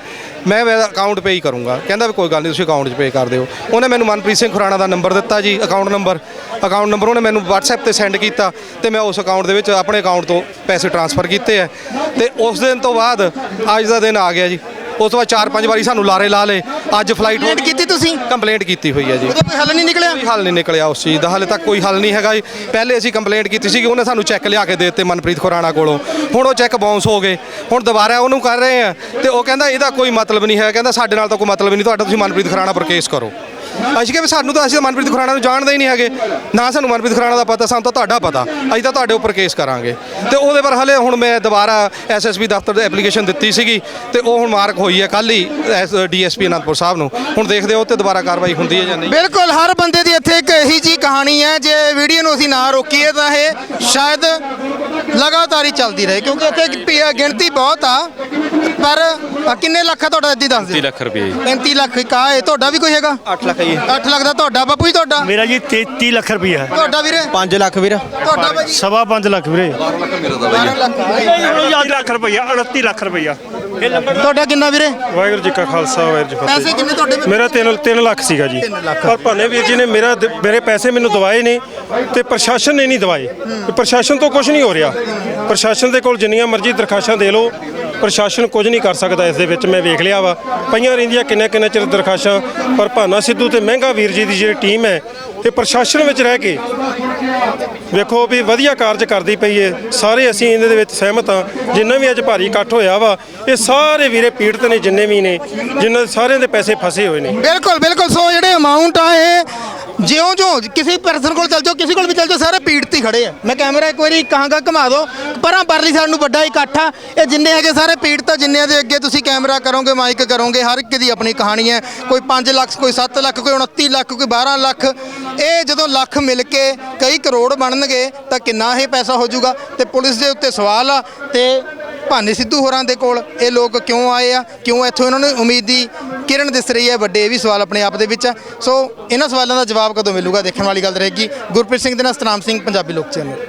S7: ਮੈਂ ਮੇਰਾ ਅਕਾਊਂਟ ਪੇ ਹੀ ਕਰੂੰਗਾ। ਕਹਿੰਦਾ ਵੀ ਕੋਈ ਗੱਲ ਨਹੀਂ ਤੁਸੀਂ ਅਕਾਊਂਟ 'ਚ ਪੇ ਕਰ ਦਿਓ। ਉਹਨੇ ਮੈਨੂੰ ਮਨਪ੍ਰੀਤ ਸਿੰਘ ਖੁਰਾਣਾ ਦਾ ਨੰਬਰ ਦਿੱਤਾ ਜੀ ਅਕਾਊਂਟ ਨੰਬਰ ਅਕਾਊਂਟ ਨੰਬਰ ਉਹਨੇ ਮੈਨੂੰ WhatsApp ਤੇ ਸੈਂਡ ਕੀਤਾ ਤੇ ਮੈਂ ਉਸ ਅਕਾਊਂਟ ਦੇ ਵਿੱਚ ਆਪਣੇ ਅਕਾਊਂਟ ਤੋਂ ਪੈਸੇ ਟ੍ਰਾਂਸਫਰ ਕੀਤੇ ਆ। ਤੇ ਉਸ ਦਿਨ ਤੋਂ ਬਾਅਦ ਅੱਜ ਦਾ ਦਿਨ ਆ ਗਿਆ ਜੀ। ਉਸ ਤੋਂ ਬਾਅਦ ਚਾਰ ਪੰਜ ਵਾਰੀ ਸਾਨੂੰ ਲਾਰੇ ਲਾ ਲੇ ਅੱਜ ਫਲਾਈਟ
S1: Complaint ਕੀਤੀ ਤੁਸੀਂ?
S7: ਕੰਪਲੇਂਟ ਕੀਤੀ ਹੋਈ ਹੈ ਜੀ।
S1: ਉਹਦਾ ਕੋਈ ਹੱਲ ਨਹੀਂ ਨਿਕਲਿਆ?
S7: ਕੋਈ ਹੱਲ ਨਹੀਂ ਨਿਕਲਿਆ ਉਸ ਚੀਜ਼ ਦਾ। ਹਾਲੇ ਤੱਕ ਕੋਈ ਹੱਲ ਨਹੀਂ ਹੈਗਾ ਜੀ। ਪਹਿਲੇ ਅਸੀਂ ਕੰਪਲੇਂਟ ਕੀਤੀ ਸੀ ਕਿ ਉਹਨੇ ਸਾਨੂੰ ਚੈੱਕ ਲਿਆ ਕੇ ਦੇ ਦਿੱਤੇ ਮਨਪ੍ਰੀਤ ਖੁਰਾਣਾ ਕੋਲੋਂ। ਹੁਣ ਉਹ ਚੈੱਕ ਬਾਉਂਸ ਹੋ ਗਏ। ਹੁਣ ਦੁਬਾਰਾ ਉਹਨੂੰ ਕਰ ਰਹੇ ਆ ਤੇ ਉਹ ਕਹਿੰਦਾ ਇਹਦਾ ਕੋਈ ਮਤਲਬ ਨਹੀਂ ਹੈ ਕਹਿੰਦਾ ਸਾਡੇ ਨਾਲ ਤਾਂ ਕੋਈ ਮਤਲਬ ਨਹੀਂ। ਤੁਹਾਡਾ ਤੁਸੀਂ ਮਨਪ੍ਰੀਤ ਖੁਰਾਣਾ ਪਰ ਕੇਸ ਕਰੋ। ਅਸੀਂ ਕਿਹਾ ਵੀ ਸਾਨੂੰ ਤਾਂ ਅਸੀਂ ਤਾਂ ਮਨਪ੍ਰੀਤ ਖੁਰਾਣਾ ਨੂੰ ਜਾਣਦੇ ਹੀ ਨਹੀਂ ਹੈਗੇ। ਨਾ ਸਾਨੂੰ ਮਨਪ੍ਰੀਤ ਖੁਰਾਣਾ ਦਾ ਪਤਾ, ਸਾਨੂੰ ਤਾਂ ਤੁਹਾਡਾ ਪਤਾ। ਅਸੀਂ ਤਾਂ ਤੁਹਾਡੇ ਉੱਪਰ ਕੇਸ ਕਰਾਂਗੇ। ਤੇ ਉਹਦੇ ਪਰ ਹਲੇ ਹੁਣ ਮੈਂ ਦੁਬਾਰਾ ਐਸਐਸਪੀ ਦਫ਼ਤਰ ਦੇ ਐਪਲੀਕੇਸ਼ਨ ਦਿੱਤੀ ਸੀਗੀ ਤੇ ਉਹ ਹੁਣ ਮਾਰਕ ਹੋਈ ਹੈ ਕੱਲ ਹੀ ਡੀਐਸਪੀ ਅਨੰਦਪੁਰ ਸਾਹਿਬ ਨੂੰ। ਹੁਣ ਦੇਖਦੇ ਹੋ ਤੇ ਦੁਬਾਰਾ ਕਾਰਵਾਈ ਹੁੰਦੀ ਹੈ ਜਾਂ ਨਹੀਂ।
S1: ਬਿਲਕੁਲ, ਹਰ ਬੰਦੇ ਦੀ ਇੱਥੇ ਇੱਕ ਇਹੀ ਜੀ ਕਹਾਣੀ ਹੈ, ਜੇ ਵੀਡੀਓ ਨੂੰ ਅਸੀਂ ਨਾ ਰੋਕੀਏ ਤਾਂ ਇਹ ਸ਼ਾਇਦ ਲਗਾਤਾਰ ਹੀ ਚੱਲਦੀ ਰਹੇ ਕਿਉਂਕਿ ਇੱਥੇ ਪੀ- ਗਿਣਤੀ ਬਹੁਤ ਆ ਪਰ ਅ, ਕਿੰਨੇ ਲੱਖ ਆ ਤੁਹਾਡਾ ਇੱਦੀ ਦੱਸ ਦਿਓ?
S8: 30 ਲੱਖ ਰੁਪਏ ਜੀ।
S1: 35 ਲੱਖ ਕਾ ਹੈ ਤੁਹਾਡਾ ਵੀ ਕੋਈ ਹੈਗਾ?
S7: 8 ਲੱਖ ਜੀ।
S1: 8 ਲੱਖ ਦਾ ਤੁਹਾਡਾ ਬਾਪੂ ਜੀ ਤੁਹਾਡਾ?
S5: ਮੇਰਾ ਜੀ 33 ਲੱਖ ਰੁਪਈਆ
S1: ਤੁਹਾਡਾ ਵੀਰੇ?
S7: 5 ਲੱਖ ਵੀਰ।
S1: ਤੁਹਾਡਾ ਬਾਈ ਜੀ
S5: ਸਵਾ 5 ਲੱਖ ਵੀਰੇ।
S1: 12 ਲੱਖ
S5: 29 ਲੱਖ ਰੁਪਈਆ 29 ਲੱਖ ਰੁਪਈਆ
S1: ਤੁਹਾਡਾ ਕਿੰਨਾ ਵੀਰੇ
S9: ਵਾਹਿਗੁਰੂ ਜੀ ਕਾ ਖਾਲਸਾ ਵਾਹਿਗੁਰੂ ਜੀ ਕੀ
S1: ਪੈਸੇ
S9: ਫਤਿਹ
S1: ਕਿੰਨੇ ਤੁਹਾਡੇ?
S9: ਮੇਰਾ 3 3 ਲੱਖ ਸੀਗਾ ਜੀ
S1: ਤਿੰਨ ਲੱਖ।
S9: ਪਰ ਭਾਨੇ ਵੀਰ ਜੀ ਨੇ ਮੇਰਾ ਦ- ਮੇਰੇ ਪੈਸੇ ਮੈਨੂੰ ਦਵਾਏ ਨੇ ਤੇ ਪ੍ਰਸ਼ਾਸਨ ਨੇ ਨਹੀਂ ਦਵਾਏ ਪ੍ਰਸ਼ਾਸਨ ਤੋਂ ਕੁਝ ਨਹੀਂ ਹੋ ਰਿਹਾ ਪ੍ਰਸ਼ਾਸਨ ਦੇ ਕੋਲ ਜਿੰਨੀਆਂ ਮਰਜ਼ੀ ਦਰਖਾਸ਼ਾਂ ਦੇ ਲਓ ਪ੍ਰਸ਼ਾਸਨ ਕੁਝ ਨਹੀਂ ਕਰ ਸਕਦਾ ਇਸ ਦੇ ਵਿੱਚ, ਮੈਂ ਵੇਖ ਲਿਆ ਵਾ। ਪਈਆਂ ਰਹਿੰਦੀਆਂ ਕਿੰਨੇ ਕਿੰਨੇ ਚਿਰ ਦਰਖਾਸ਼ਾਂ, ਪਰ ਭਾਨਾ ਸਿੱਧੂ ਤੇ ਮਹਿੰਗਾ ਵੀਰ ਜੀ ਦੀ ਜਿਹੜੀ ਟੀਮ ਹੈ ਇਹ ਪ੍ਰਸ਼ਾਸਨ ਵਿੱਚ ਰਹਿ ਕੇ ਵੇਖੋ ਵੀ ਵਧੀਆ ਕਾਰਜ ਕਰਦੀ ਪਈ ਏ। ਸਾਰੇ ਅਸੀਂ ਇਹਦੇ ਦੇ ਵਿੱਚ ਸਹਿਮਤ ਹਾਂ, ਜਿੰਨਾ ਵੀ ਅੱਜ ਭਾਰੀ ਇਕੱਠ ਹੋਇਆ ਵਾ, ਇਹ ਸਾਰੇ ਵੀਰੇ ਪੀੜਤ ਨੇ ਜਿੰਨੇ ਵੀ ਨੇ ਜਿਨ੍ਹਾਂ ਦੇ ਸਾਰਿਆਂ ਦੇ ਪੈਸੇ ਫਸੇ ਹੋਏ ਨੇ।
S1: ਬਿਲਕੁਲ ਬਿਲਕੁਲ, ਸੋ ਜਿਹੜੇ ਅਮਾਉਂਟ ਆ ਇਹ ਜਿਉਂ ਜਿਉਂ ਕਿਸੇ ਪਰਸਨ ਕੋਲ ਚੱਲ ਜਾਓ, ਕਿਸੇ ਕੋਲ ਵੀ ਚੱਲ ਜਾਓ, ਸਾਰੇ ਪੀੜਤ ਹੀ ਖੜੇ ਆ। ਮੈਂ ਕੈਮਰਾ ਇੱਕ ਵਾਰੀ ਕਹਾਂਗਾ ਘੁਮਾ ਦਿਓ। ਪਰਾਂ ਪਰਲੀ ਸਾਈਡ ਨੂੰ ਵੱਡਾ ਇਕੱਠ ਆ। ਇਹ ਜਿੰਨੇ ਹੈਗੇ ਸਾਰੇ ਪੀੜਤ ਆ, ਜਿੰਨਿਆਂ ਦੇ ਅੱਗੇ ਤੁਸੀਂ ਕੈਮਰਾ ਕਰੋਗੇ ਮਾਈਕ ਕਰੋਗੇ, ਹਰ ਇੱਕ ਦੀ ਆਪਣੀ ਕਹਾਣੀ ਹੈ। ਕੋਈ 5 ਲੱਖ, ਕੋਈ 7 ਲੱਖ, ਕੋਈ 29 ਲੱਖ, ਕੋਈ 12 ਲੱਖ। ਇਹ ਜਦੋਂ ਲੱਖ ਮਿਲ ਕੇ ਕਈ ਕਰੋੜ ਬਣਨਗੇ, ਤਾਂ ਕਿੰਨਾ ਇਹ ਪੈਸਾ ਹੋ ਜਾਊਗਾ? ਤੇ ਪੁਲਿਸ ਦੇ ਉੱਤੇ ਸਵਾਲ ਆ, ਤੇ ਭਾਨੇ ਸਿੱਧੂ ਹੋਰਾਂ ਦੇ ਕੋਲ ਇਹ ਲੋਕ ਕਿਉਂ ਆਏ ਆ? ਕਿਉਂ ਇੱਥੋਂ ਇਹਨਾਂ ਨੂੰ ਉਮੀਦ ਦੀ ਕਿਰਨ ਦਿਸ ਰਹੀ ਹੈ? ਵੱਡੇ ਇਹ ਵੀ ਸਵਾਲ ਆਪਣੇ ਆਪ ਦੇ ਵਿੱਚ ਆ। ਸੋ ਇਹਨਾਂ ਸਵਾਲਾਂ ਦਾ ਜਵਾਬ ਕਦੋਂ ਮਿਲੂਗਾ? ਦੇਖਣ ਵਾਲੀ ਗੱਲ ਰਹੇਗੀ। ਗੁਰਪ੍ਰੀਤ ਸਿੰਘ ਦੇ ਨਾਲ ਸਤਨਾਮ ਸਿੰਘ, ਪੰਜਾਬੀ ਲੋਕ ਚੈਨਲ।